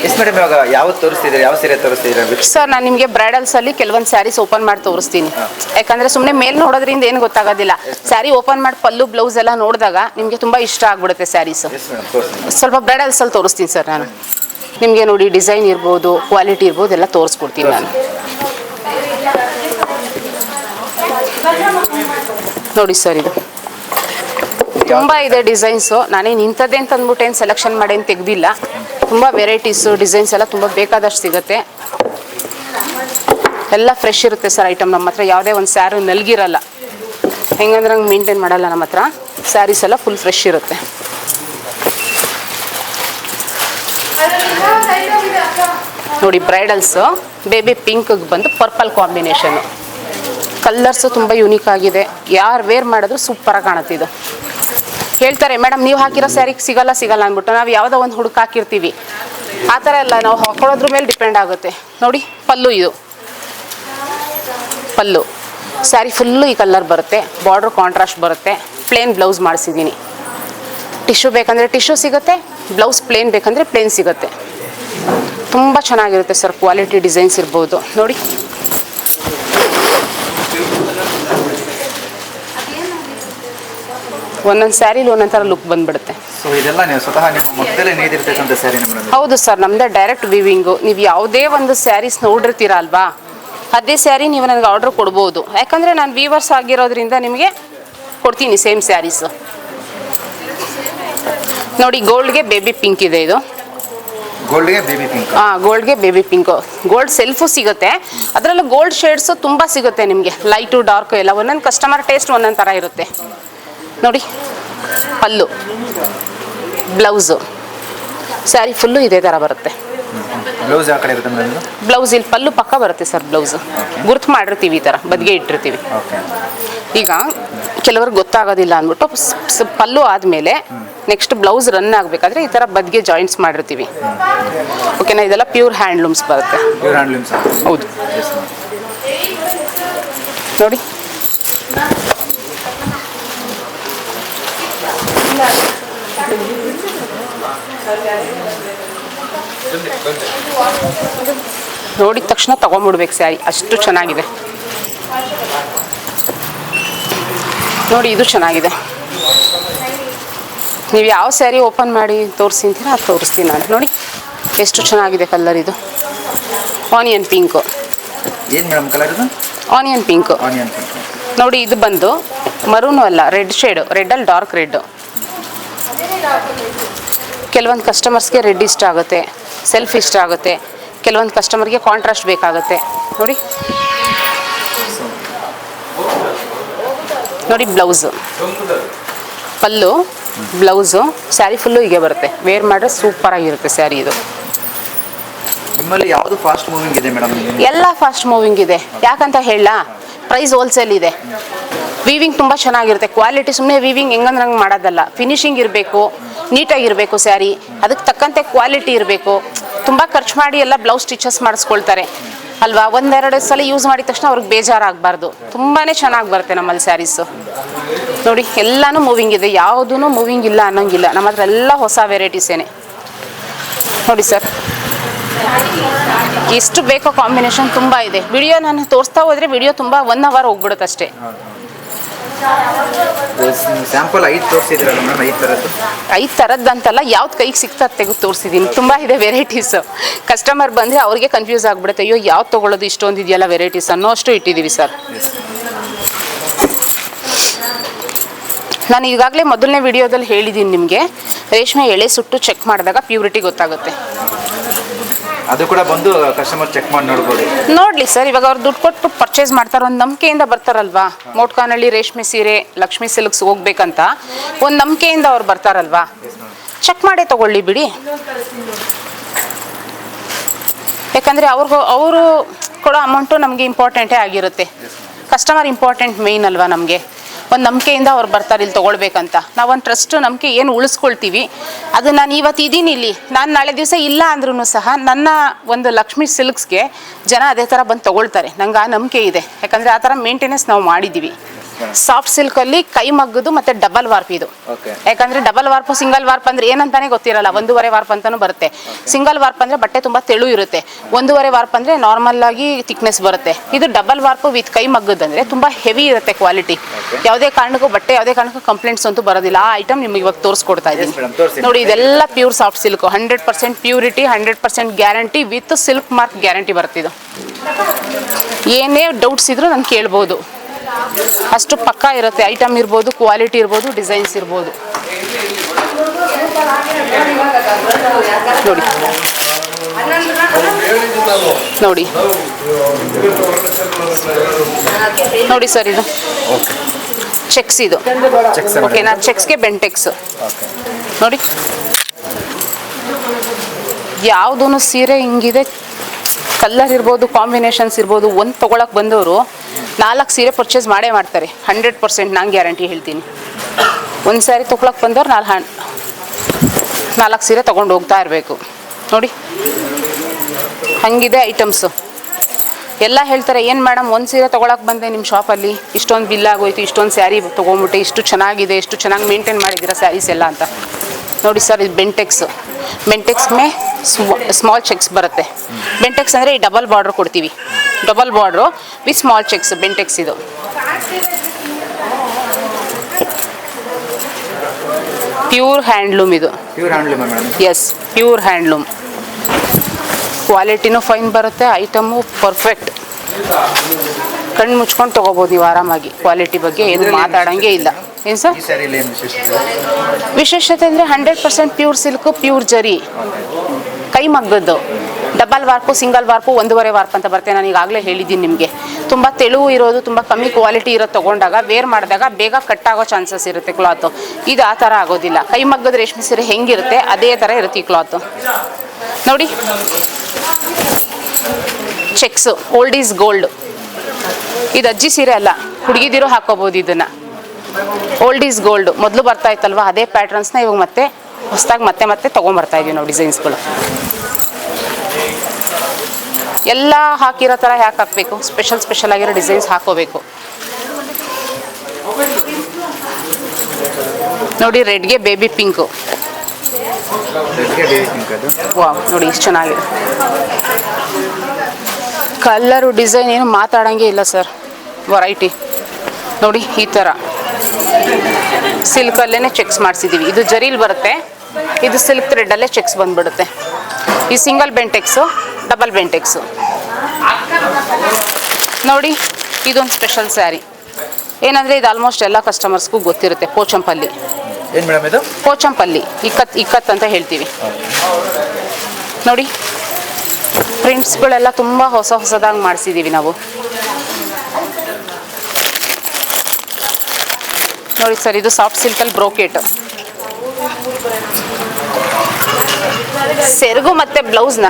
ಎಸ್ ಮೇಡಮ್ ಇವಾಗ ಯಾವ್ದು ತೋರಿಸ್ತಿದ್ರೆ ಯಾವ ಸೀರೆ ತೋರಿಸ್ತಿದ್ರೆ ಸರ್ ನಾನು ನಿಮಗೆ ಬ್ರೈಡಲ್ಸ್ ಅಲ್ಲಿ ಕೆಲವೊಂದು ಸ್ಯಾರೀಸ್ ಓಪನ್ ಮಾಡಿ ತೋರಿಸ್ತೀನಿ. ಯಾಕಂದ್ರೆ ಸುಮ್ಮನೆ ಮೇಲ್ ನೋಡೋದ್ರಿಂದ ಏನು ಗೊತ್ತಾಗೋದಿಲ್ಲ. ಸ್ಯಾರಿ ಓಪನ್ ಮಾಡಿ ಪಲ್ಲು ಬ್ಲೌಸ್ ಎಲ್ಲ ನೋಡಿದಾಗ ನಿಮಗೆ ತುಂಬಾ ಇಷ್ಟ ಆಗ್ಬಿಡುತ್ತೆ ಸ್ಯಾರೀಸ್. ಸ್ವಲ್ಪ ಬ್ರೈಡಲ್ಸ್ ಅಲ್ಲಿ ತೋರಿಸ್ತೀನಿ ಸರ್ ನಾನು. ನಿಮಗೆ ನೋಡಿ ಡಿಸೈನ್ ಇರ್ಬೋದು ಕ್ವಾಲಿಟಿ ಇರ್ಬೋದು ಎಲ್ಲ ತೋರಿಸ್ಕೊಡ್ತೀನಿ ನಾನು. ನೋಡಿ ಸರ್ ಇದು. ತುಂಬ ಇದೆ ಡಿಸೈನ್ಸು ನಾನೇನು ಇಂಥದ್ದೇ ಅಂತ ಅಂದ್ಬಿಟ್ಟು ಏನು ಸೆಲೆಕ್ಷನ್ ಮಾಡಿ ಏನು ತೆಗ್ದಿಲ್ಲ. ತುಂಬ ವೆರೈಟೀಸು ಡಿಸೈನ್ಸ್ ಎಲ್ಲ ತುಂಬ ಬೇಕಾದಷ್ಟು ಸಿಗುತ್ತೆ. ಎಲ್ಲ ಫ್ರೆಶ್ ಇರುತ್ತೆ ಸರ್ ಐಟಮ್ ನಮ್ಮ ಹತ್ರ. ಯಾವುದೇ ಒಂದು ಸ್ಯಾರು ನಲ್ಗಿರಲ್ಲ. ಹೆಂಗಂದ್ರೆ ಹಂಗೆ ಮೇಂಟೈನ್ ಮಾಡಲ್ಲ ನಮ್ಮ ಹತ್ರ. ಸ್ಯಾರೀಸ್ ಎಲ್ಲ ಫುಲ್ ಫ್ರೆಶ್ ಇರುತ್ತೆ. ನೋಡಿ ಬ್ರೈಡಲ್ಸು ಬೇಬಿ ಪಿಂಕಗೆ ಬಂದು ಪರ್ಪಲ್ ಕಾಂಬಿನೇಷನು ಕಲ್ಲರ್ಸು ತುಂಬ ಯೂನಿಕ್ ಆಗಿದೆ. ಯಾರು ವೇರ್ ಮಾಡಿದ್ರು ಸೂಪರಾಗಿ ಕಾಣುತ್ತಿದ್ದು ಹೇಳ್ತಾರೆ, ಮೇಡಮ್, ನೀವು ಹಾಕಿರೋ ಸ್ಯಾರಿಗೆ ಸಿಗಲ್ಲ ಸಿಗಲ್ಲ ಅಂದ್ಬಿಟ್ಟು ನಾವು ಯಾವುದೋ ಒಂದು ಹುಡುಕ್ ಹಾಕಿರ್ತೀವಿ. ಆ ಥರ ಎಲ್ಲ ನಾವು ಹಾಕೊಳ್ಳೋದ್ರ ಮೇಲೆ ಡಿಪೆಂಡ್ ಆಗುತ್ತೆ. ನೋಡಿ, ಪಲ್ಲು ಇದು. ಪಲ್ಲು. ಸ್ಯಾರಿ ಫುಲ್ಲು ಈ ಕಲರ್ ಬರುತ್ತೆ. ಬಾರ್ಡ್ರ್ ಕಾಂಟ್ರಾಸ್ಟ್ ಬರುತ್ತೆ. ಪ್ಲೇನ್ ಬ್ಲೌಸ್ ಮಾಡಿಸಿದ್ದೀನಿ. ಟಿಶ್ಯೂ ಬೇಕಂದರೆ ಟಿಶ್ಯೂ ಸಿಗುತ್ತೆ, ಬ್ಲೌಸ್ ಪ್ಲೇನ್ ಬೇಕಂದರೆ ಪ್ಲೇನ್ ಸಿಗುತ್ತೆ. ತುಂಬ ಚೆನ್ನಾಗಿರುತ್ತೆ ಸರ್, ಕ್ವಾಲಿಟಿ ಡಿಸೈನ್ಸ್ ಇರ್ಬೋದು. ನೋಡಿ. ಒಂದೊಂದು ಸ್ಯಾರಿಲಿ ಒಂದೊಂದು ಥರ ಲುಕ್ ಬಂದ್ಬಿಡುತ್ತೆ. ಸೊ ಇದೆಲ್ಲ ನೀವು ಸ್ವತಃ ನಿಮ್ಮ ಮೊದಲೇ ನೇಯ್ದಿರ್ತಕ್ಕಂಥ ಸ್ಯಾರಿ ಮೇಡಮ್ ಹೌದು ಸರ್ ನಮ್ಮದೇ ಡೈರೆಕ್ಟ್ ವಿವಿಂಗು ನೀವು ಯಾವುದೇ ಒಂದು ಸ್ಯಾರೀಸ್ ನೋಡಿರ್ತೀರ ಅಲ್ವಾ ಅದೇ ಸ್ಯಾರಿ ನೀವು ನನಗೆ ಆರ್ಡರ್ ಕೊಡ್ಬೋದು. ಯಾಕಂದರೆ ನಾನು ವೀವರ್ಸ್ ಆಗಿರೋದ್ರಿಂದ ನಿಮಗೆ ಕೊಡ್ತೀನಿ ಸೇಮ್ ಸ್ಯಾರೀಸು. ನೋಡಿ ಗೋಲ್ಡ್ಗೆ ಬೇಬಿ ಪಿಂಕ್ ಇದೆ ಇದು. ಗೋಲ್ಡ್ಗೆ ಬೇಬಿ ಪಿಂಕ್ ಹಾಂ ಗೋಲ್ಡ್ಗೆ ಬೇಬಿ ಪಿಂಕು ಗೋಲ್ಡ್ ಸೆಲ್ಫು ಸಿಗುತ್ತೆ. ಅದರಲ್ಲೂ ಗೋಲ್ಡ್ ಶೇಡ್ಸು ತುಂಬ ಸಿಗುತ್ತೆ ನಿಮಗೆ. ಲೈಟು ಡಾರ್ಕು ಎಲ್ಲ. ಒಂದೊಂದು ಕಸ್ಟಮರ್ ಟೇಸ್ಟ್ ಒಂದೊಂದು ಥರ ಇರುತ್ತೆ. ನೋಡಿ ಪಲ್ಲು ಬ್ಲೌಸು. ಸ್ಯಾರಿ ಫುಲ್ಲು ಇದೇ ಥರ ಬರುತ್ತೆ. ಬ್ಲೌಸ್ ಆ ಕಡೆ ಇರುತ್ತೆ ಮೇಡಮ್ ಬ್ಲೌಸ್ ಇಲ್ಲಿ ಪಲ್ಲು ಪಕ್ಕ ಬರುತ್ತೆ ಸರ್ ಬ್ಲೌಸು. ಗುರ್ತು ಮಾಡಿರ್ತೀವಿ ಈ ಥರ ಬದಿಗೆ ಇಟ್ಟಿರ್ತೀವಿ. ಓಕೆ ಈಗ ಕೆಲವ್ರಿಗೆ ಗೊತ್ತಾಗೋದಿಲ್ಲ ಅಂದ್ಬಿಟ್ಟು ಪಲ್ಲು ಆದಮೇಲೆ ನೆಕ್ಸ್ಟ್ ಬ್ಲೌಸ್ ರನ್ ಆಗಬೇಕಾದ್ರೆ ಈ ಥರ ಬದಿಗೆ ಜಾಯಿಂಟ್ಸ್ ಮಾಡಿರ್ತೀವಿ. ಓಕೆನಾ ಇದೆಲ್ಲ ಪ್ಯೂರ್ ಹ್ಯಾಂಡ್ಲೂಮ್ಸ್ ಬರುತ್ತೆ. ಹೌದು. ನೋಡಿ ನೋಡಿದ ತಕ್ಷಣ ತಗೊಂಬಿಡ್ಬೇಕು ಸ್ಯಾರಿ. ಅಷ್ಟು ಚೆನ್ನಾಗಿದೆ. ನೋಡಿ ಇದು ಚೆನ್ನಾಗಿದೆ. ನೀವು ಯಾವ ಸ್ಯಾರಿ ಓಪನ್ ಮಾಡಿ ತೋರಿಸಿ ಅಂತೀರ ಅದು ತೋರಿಸ್ತೀನಿ ನಾನು. ನೋಡಿ ಎಷ್ಟು ಚೆನ್ನಾಗಿದೆ ಕಲರ್ ಇದು. ಆನಿಯನ್ ಪಿಂಕು ಏನು ಮೇಡಮ್ ಕಲರ್ ಇದು? ಆನಿಯನ್ ಪಿಂಕು ಆನಿಯನ್ ಪಿಂಕ್ ನೋಡಿ ಇದು ಬಂದು ಮರೂನು ಅಲ್ಲ ರೆಡ್ ಶೇಡು. ರೆಡ್ಡಲ್ಲಿ ಡಾರ್ಕ್ ರೆಡ್ ಕೆಲವೊಂದು ಕಸ್ಟಮರ್ಸ್ಗೆ ರೆಡ್ ಇಷ್ಟ ಆಗುತ್ತೆ ಸೆಲ್ಫ್ ಇಷ್ಟ ಆಗುತ್ತೆ ಕೆಲವೊಂದು ಕಸ್ಟಮರ್ಗೆ ಕಾಂಟ್ರಾಸ್ಟ್ ಬೇಕಾಗುತ್ತೆ. ನೋಡಿ. ನೋಡಿ blouse pallu blouse saree full ಹೀಗೆ ಬರುತ್ತೆ. ವೇರ್ ಮಾಡಿದ್ರೆ ಸೂಪರಾಗಿರುತ್ತೆ ಸ್ಯಾರಿ ಇದು. ನಿಮ್ಮಲ್ಲಿ ಯಾವುದು ಫಾಸ್ಟ್ ಮೂವಿಂಗ್ ಇದೆ ಮೇಡಮ್ ಎಲ್ಲ ಫಾಸ್ಟ್ ಮೂವಿಂಗ್ ಇದೆ. ಯಾಕಂತ ಹೇಳ ಪ್ರೈಸ್ ಹೋಲ್ಸೇಲ್ ಇದೆ. ವೀವಿಂಗ್ ತುಂಬ ಚೆನ್ನಾಗಿರುತ್ತೆ. ಕ್ವಾಲಿಟಿ ಸುಮ್ಮನೆ ವೀವಿಂಗ್ ಹೆಂಗಂದ್ರೆ ಹಂಗೆ ಮಾಡೋದಲ್ಲ. ಫಿನಿಶಿಂಗ್ ಇರಬೇಕು. ನೀಟಾಗಿರಬೇಕು ಸ್ಯಾರಿ, ಅದಕ್ಕೆ ತಕ್ಕಂತೆ ಕ್ವಾಲಿಟಿ ಇರಬೇಕು. ತುಂಬ ಖರ್ಚು ಮಾಡಿ ಎಲ್ಲ ಬ್ಲೌಸ್ ಸ್ಟಿಚಸ್ ಮಾಡಿಸ್ಕೊಳ್ತಾರೆ. ಅಲ್ವಾ? ಒಂದೆರಡು ಸಲ ಯೂಸ್ ಮಾಡಿದ ತಕ್ಷಣ ಅವ್ರಿಗೆ ಬೇಜಾರಾಗಬಾರ್ದು. ತುಂಬಾ ಚೆನ್ನಾಗಿ ಬರುತ್ತೆ ನಮ್ಮಲ್ಲಿ ಸ್ಯಾರೀಸು ನೋಡಿ, ಎಲ್ಲನೂ ಮೂವಿಂಗ್ ಇದೆ. ಯಾವುದೂ ಮೂವಿಂಗ್ ಇಲ್ಲ ಅನ್ನೋಂಗಿಲ್ಲ. ನಮ್ಮ ಹತ್ರ ಎಲ್ಲ ಹೊಸ ವೆರೈಟೀಸೇನೆ ನೋಡಿ ಸರ್ ಎಷ್ಟು ಬೇಕೋ ಕಾಂಬಿನೇಷನ್ ತುಂಬ ಇದೆ. ವಿಡಿಯೋ ನಾನು ತೋರಿಸ್ತಾ ಹೋದರೆ ವಿಡಿಯೋ ತುಂಬ ಒನ್ ಅವರ್ ಹೋಗ್ಬಿಡುತ್ತೆ ಅಷ್ಟೇ ಸ್ಯಾಂಪಲ್ ಐದು ತೋರಿಸಿದ್ರಲ್ಲ ಐದು ಥರದ್ದು ಐದು ಥರದ್ದಂತಲ್ಲ ಯಾವ್ದು ಕೈಗೆ ಸಿಗ್ತದೆ ತೆಗೆದು ತೋರಿಸಿದ್ದೀನಿ ತುಂಬ ಇದೆ ವೆರೈಟೀಸು ಕಸ್ಟಮರ್ ಬಂದರೆ ಅವ್ರಿಗೆ ಕನ್ಫ್ಯೂಸ್ ಆಗಿಬಿಡುತ್ತೆ. ಅಯ್ಯೋ ಯಾವ್ದು ತೊಗೊಳ್ಳೋದು ಇಷ್ಟೊಂದು ಇದೆಯಲ್ಲ ವೆರೈಟೀಸ್ ಅನ್ನೋ ಅಷ್ಟು ಇಟ್ಟಿದ್ದೀವಿ ಸರ್ ನಾನು ಈಗಾಗಲೇ ಮೊದಲನೇ ವಿಡಿಯೋದಲ್ಲಿ ಹೇಳಿದ್ದೀನಿ ನಿಮಗೆ. ರೇಷ್ಮೆ ಎಳೆ ಸುಟ್ಟು ಚೆಕ್ ಮಾಡಿದಾಗ ಪ್ಯೂರಿಟಿ ಗೊತ್ತಾಗುತ್ತೆ. ಅದು ಕೂಡ ಬಂದು ಕಸ್ಟಮರ್ ಚೆಕ್ ಮಾಡಿ ನೋಡ್ಬೋದು. ನೋಡ್ಲಿ ಸರ್, ಇವಾಗ ಅವ್ರು ದುಡ್ಡು ಕೊಟ್ಟು ಪರ್ಚೇಸ್ ಮಾಡ್ತಾರೆ, ಒಂದು ನಂಬಿಕೆಯಿಂದ ಬರ್ತಾರಲ್ವಾ? ಮೋಟ್ಕಾನಳ್ಳಿ ರೇಷ್ಮೆ ಸೀರೆ, ಲಕ್ಷ್ಮಿ ಸಿಲ್ಕ್ಸ್ ಹೋಗ್ಬೇಕಂತ ಒಂದು ನಂಬಿಕೆಯಿಂದ ಅವ್ರು ಬರ್ತಾರಲ್ವಾ? ಚೆಕ್ ಮಾಡೇ ತಗೊಳ್ಳಿ ಬಿಡಿ. ಯಾಕಂದರೆ ಅವ್ರಿಗೂ, ಅವರು ಕೊಡೋ ಅಮೌಂಟು ನಮಗೆ ಇಂಪಾರ್ಟೆಂಟೇ ಆಗಿರುತ್ತೆ. ಕಸ್ಟಮರ್ ಇಂಪಾರ್ಟೆಂಟ್ ಮೇಯ್ನ್ ಅಲ್ವಾ ನಮಗೆ? ಒಂದು ನಂಬಿಕೆಯಿಂದ ಅವ್ರು ಬರ್ತಾರೆ ಇಲ್ಲಿ ತೊಗೊಳ್ಬೇಕಂತ. ನಾವು ಒಂದು ಟ್ರಸ್ಟ್ ನಂಬಿಕೆ ಏನು ಉಳಿಸ್ಕೊಳ್ತೀವಿ. ಅದು ನಾನು ಇವತ್ತು ಇದ್ದೀನಿ ಇಲ್ಲಿ. ನಾನು ನಾಳೆ ದಿವಸ ಇಲ್ಲ ಅಂದ್ರೂ ಸಹ ನನ್ನ ಒಂದು ಲಕ್ಷ್ಮಿ ಸಿಲ್ಕ್ಸ್ಗೆ ಜನ ಅದೇ ಥರ ಬಂದು ತೊಗೊಳ್ತಾರೆ. ನಂಗೆ ಆ ನಂಬಿಕೆ ಇದೆ. ಯಾಕಂದರೆ ಆ ಥರ ಮೇಂಟೆನೆನ್ಸ್ ನಾವು ಮಾಡಿದ್ದೀವಿ ಸಾಫ್ಟ್ ಸಿಲ್ಕ್ ಅಲ್ಲಿ ಕೈ ಮಗ್ಗದು ಮತ್ತೆ ಡಬಲ್ ವಾರ್ಪ್ ಇದು. ಯಾಕಂದ್ರೆ ಡಬಲ್ ವಾರ್ಪ್ ಸಿಂಗಲ್ ವಾರ್ಪ್ ಅಂದ್ರೆ ಏನಂತಾನೆ ಗೊತ್ತಿರಲ್ಲ ಒಂದೂವರೆ ವಾರ್ಪ್ ಅಂತಾನು ಬರುತ್ತೆ. ಸಿಂಗಲ್ ವಾರ್ಪ್ ಅಂದ್ರೆ ಬಟ್ಟೆ ತುಂಬಾ ತೆಳು ಇರುತ್ತೆ. ಒಂದೂವರೆ ವಾರ್ಪ್ ಅಂದ್ರೆ ನಾರ್ಮಲ್ ಆಗಿ ಥಿಕ್ನೆಸ್ ಬರುತ್ತೆ. ಇದು ಡಬಲ್ ವಾರ್ಪ್ ವಿತ್ ಕೈ ಮಗ್ಗದಂದ್ರೆ ತುಂಬಾ ಹೆವಿ ಇರುತ್ತೆ ಕ್ವಾಲಿಟಿ ಯಾವುದೇ ಕಾರಣಕ್ಕೂ ಬಟ್ಟೆ ಯಾವುದೇ ಕಾರಣಕ್ಕೂ ಕಂಪ್ಲೇಂಟ್ಸ್ ಅಂತೂ ಬರೋದಿಲ್ಲ. ಆ ಐಟಮ್ ನಿಮ್ಗೆ ಇವಾಗ ತೋರಿಸ್ಕೊಡ್ತಾ ಇದೆ ಇದ್ದೀನಿ. ನೋಡಿ ಇದೆಲ್ಲ pure soft silk hundred percent purity hundred percent guarantee with silk mark guarantee ಬರ್ತಿದ್ದು ಏನೇ ಡೌಟ್ಸ್ ಇದ್ರೂ ನಾನು ಕೇಳ್ಬೋದು. ಅಷ್ಟು ಪಕ್ಕಾ ಇರುತ್ತೆ. ಐಟಮ್ ಇರ್ಬೋದು ಕ್ವಾಲಿಟಿ ಇರ್ಬೋದು ಡಿಸೈನ್ಸ್ ಇರ್ಬೋದು. ನೋಡಿ. ನೋಡಿ. ನೋಡಿ ಸರ್ ಇದು. ಚೆಕ್ಸ್ ಇದು. ಓಕೆನಾ ಓಕೆ ನಾ ಚೆಕ್ಸ್ಗೆ ಬೆಂಟೆಕ್ಸ್ ನೋಡಿ. ಯಾವುದೂ ಸೀರೆ ಹಿಂಗಿದೆ. ಕಲ್ಲರ್ ಇರ್ಬೋದು ಕಾಂಬಿನೇಷನ್ಸ್ ಇರ್ಬೋದು ಒಂದು ತೊಗೊಳಕ್ಕೆ ಬಂದವರು ನಾಲ್ಕು ಸೀರೆ ಪರ್ಚೇಸ್ ಮಾಡೇ ಮಾಡ್ತಾರೆ. ಹಂಡ್ರೆಡ್ ಪರ್ಸೆಂಟ್ ನಾನು ಗ್ಯಾರಂಟಿ ಹೇಳ್ತೀನಿ. ಒಂದು ಸಾರಿ ತೊಗೊಳಕ್ಕೆ ಬಂದವ್ರು ನಾಲ್ಕು ನಾಲ್ಕು ಸೀರೆ ತೊಗೊಂಡು ಹೋಗ್ತಾ ಇರಬೇಕು. ನೋಡಿ. ಹಂಗಿದೆ ಐಟಮ್ಸು ಎಲ್ಲ ಹೇಳ್ತಾರೆ, ಏನು ಮೇಡಮ್ ಒಂದು ಸೀರೆ ತೊಗೊಳಕ್ಕೆ ಬಂದೆ ನಿಮ್ಮ ಶಾಪಲ್ಲಿ ಇಷ್ಟೊಂದು ಬಿಲ್ ಆಗೋಯ್ತು, ಇಷ್ಟೊಂದು ಸ್ಯಾರಿ ತೊಗೊಂಬಿಟ್ಟೆ, ಇಷ್ಟು ಚೆನ್ನಾಗಿದೆ, ಇಷ್ಟು ಚೆನ್ನಾಗಿ ಮೇಂಟೈನ್ ಮಾಡಿದ್ದೀರಾ ಸ್ಯಾರೀಸ್ ಎಲ್ಲ ಅಂತ. ನೋಡಿ ಸರ್ ಇದು ಬೆಂಟೆಕ್ಸ್ ಬೆಂಟೆಕ್ಸ್ ಮೇ ಸ್ಮಾಲ್ ಚೆಕ್ಸ್ ಬರುತ್ತೆ. ಬೆಂಟೆಕ್ಸ್ ಅಂದರೆ ಈ ಡಬಲ್ ಬಾರ್ಡ್ರ್ ಕೊಡ್ತೀವಿ. Double border with small checks Bentex ಇದು. ಪ್ಯೂರ್ ಹ್ಯಾಂಡ್ಲೂಮ್ ಇದು. ಎಸ್ ಪ್ಯೂರ್ ಹ್ಯಾಂಡ್ಲೂಮ್ ಕ್ವಾಲಿಟಿನೂ ಫೈನ್ ಬರುತ್ತೆ ಐಟಮು ಪರ್ಫೆಕ್ಟ್ ಕಣ್ಣು ಮುಚ್ಕೊಂಡು ತಗೋಬಹುದು ನೀವು ಆರಾಮಾಗಿ. ಕ್ವಾಲಿಟಿ ಬಗ್ಗೆ ಏನು ಮಾತಾಡೋಂಗೆ ಇಲ್ಲ. ಏನು ಸರ್? ವಿಶೇಷತೆ? ಅಂದರೆ hundred percent pure silk pure ಜರಿ ಕೈ ಮಗ್ಗದ್ದು. ಡಬಲ್ ವಾರ್ಪು ಸಿಂಗಲ್ ವಾರ್ಪು ಒಂದೂವರೆ ವಾರ್ಪ್ ಅಂತ ಬರ್ತೇನೆ ನಾನು ಈಗಾಗಲೇ ಹೇಳಿದ್ದೀನಿ ನಿಮಗೆ. ತುಂಬ ತೆಳುವು ಇರೋದು ತುಂಬ ಕಮ್ಮಿ ಕ್ವಾಲಿಟಿ ಇರೋದು ತೊಗೊಂಡಾಗ ವೇರ್ ಮಾಡಿದಾಗ ಬೇಗ ಕಟ್ ಆಗೋ ಚಾನ್ಸಸ್ ಇರುತ್ತೆ ಕ್ಲಾತು ಇದು ಆ ಥರ ಆಗೋದಿಲ್ಲ. ಕೈ ಮಗ್ಗದ ರೇಷ್ಮೆ ಸೀರೆ ಹೆಂಗಿರುತ್ತೆ ಅದೇ ಥರ ಇರುತ್ತೆ ಈ ಕ್ಲಾತು ನೋಡಿ. ಚೆಕ್ಸು ಓಲ್ಡ್ ಈಸ್ ಗೋಲ್ಡ್ ಇದು ಅಜ್ಜಿ ಸೀರೆ ಅಲ್ಲ ಹುಡುಗಿದಿರೋ ಹಾಕೋಬಹುದು ಇದನ್ನ. ಓಲ್ಡ್ ಈಸ್ ಗೋಲ್ಡ್ ಮೊದಲು ಬರ್ತಾ ಇತ್ತಲ್ವ ಅದೇ ಪ್ಯಾಟ್ರನ್ಸ್ನ ಇವಾಗ ಮತ್ತೆ ಹೊಸದಾಗಿ ಮತ್ತೆ ಮತ್ತೆ ತೊಗೊಂಬರ್ತಾ ಇದೀವಿ ನಾವು ಡಿಸೈನ್ಸ್ಗಳು ಎಲ್ಲ ಹಾಕಿರೋ ಥರ ಯಾಕೆ ಹಾಕಬೇಕು? ಸ್ಪೆಷಲ್ ಸ್ಪೆಷಲ್ ಆಗಿರೋ ಡಿಸೈನ್ಸ್ ಹಾಕೋಬೇಕು. ನೋಡಿ ರೆಡ್ಗೆ ಬೇಬಿ ಪಿಂಕು ರೆಡ್ಗೆ ಬೇಬಿ ಪಿಂಕ್ ನೋಡಿ ಇಷ್ಟು ಚೆನ್ನಾಗಿದೆ. ಕಲರು ಡಿಸೈನ್ ಏನು ಮಾತಾಡಂಗೆ ಇಲ್ಲ ಸರ್. ವರೈಟಿ ನೋಡಿ ಈ ಥರ ಸಿಲ್ಕಲ್ಲೇ ಚೆಕ್ಸ್ ಮಾಡಿಸಿದ್ದೀವಿ ಇದು ಜರೀಲ್ ಬರುತ್ತೆ. ಇದು ಸಿಲ್ಕ್ ಥ್ರೆಡಲ್ಲೇ ಚೆಕ್ಸ್ ಬಂದುಬಿಡುತ್ತೆ. ಈ ಸಿಂಗಲ್ ಬೆಂಟೆಕ್ಸು ಡಬಲ್ ಬೆಂಟೆಕ್ಸು ನೋಡಿ ಇದೊಂದು ಸ್ಪೆಷಲ್ ಸ್ಯಾರಿ ಏನಂದರೆ ಇದು ಆಲ್ಮೋಸ್ಟ್ ಎಲ್ಲ ಕಸ್ಟಮರ್ಸ್ಗೂ ಗೊತ್ತಿರುತ್ತೆ ಪೋಚಂಪಲ್ಲಿ ಏನು ಮೇಡಮ್ ಇದು? ಪೋಚಂಪಲ್ಲಿ ಇಕ್ಕತ್ ಇಕ್ಕತ್ ಅಂತ ಹೇಳ್ತೀವಿ. ನೋಡಿ ಪ್ರಿಂಟ್ಸ್ಗಳೆಲ್ಲ ತುಂಬ ಹೊಸ ಹೊಸದಾಗಿ ಮಾಡಿಸಿದ್ದೀವಿ ನಾವು. ನೋಡಿ ಸರ್, ಇದು ಸಾಫ್ಟ್ ಸಿಲ್ಕಲ್ಲಿ ಬ್ರೋಕೆಟ್ ಸೆರಗು ಮತ್ತು ಬ್ಲೌಸ್ನ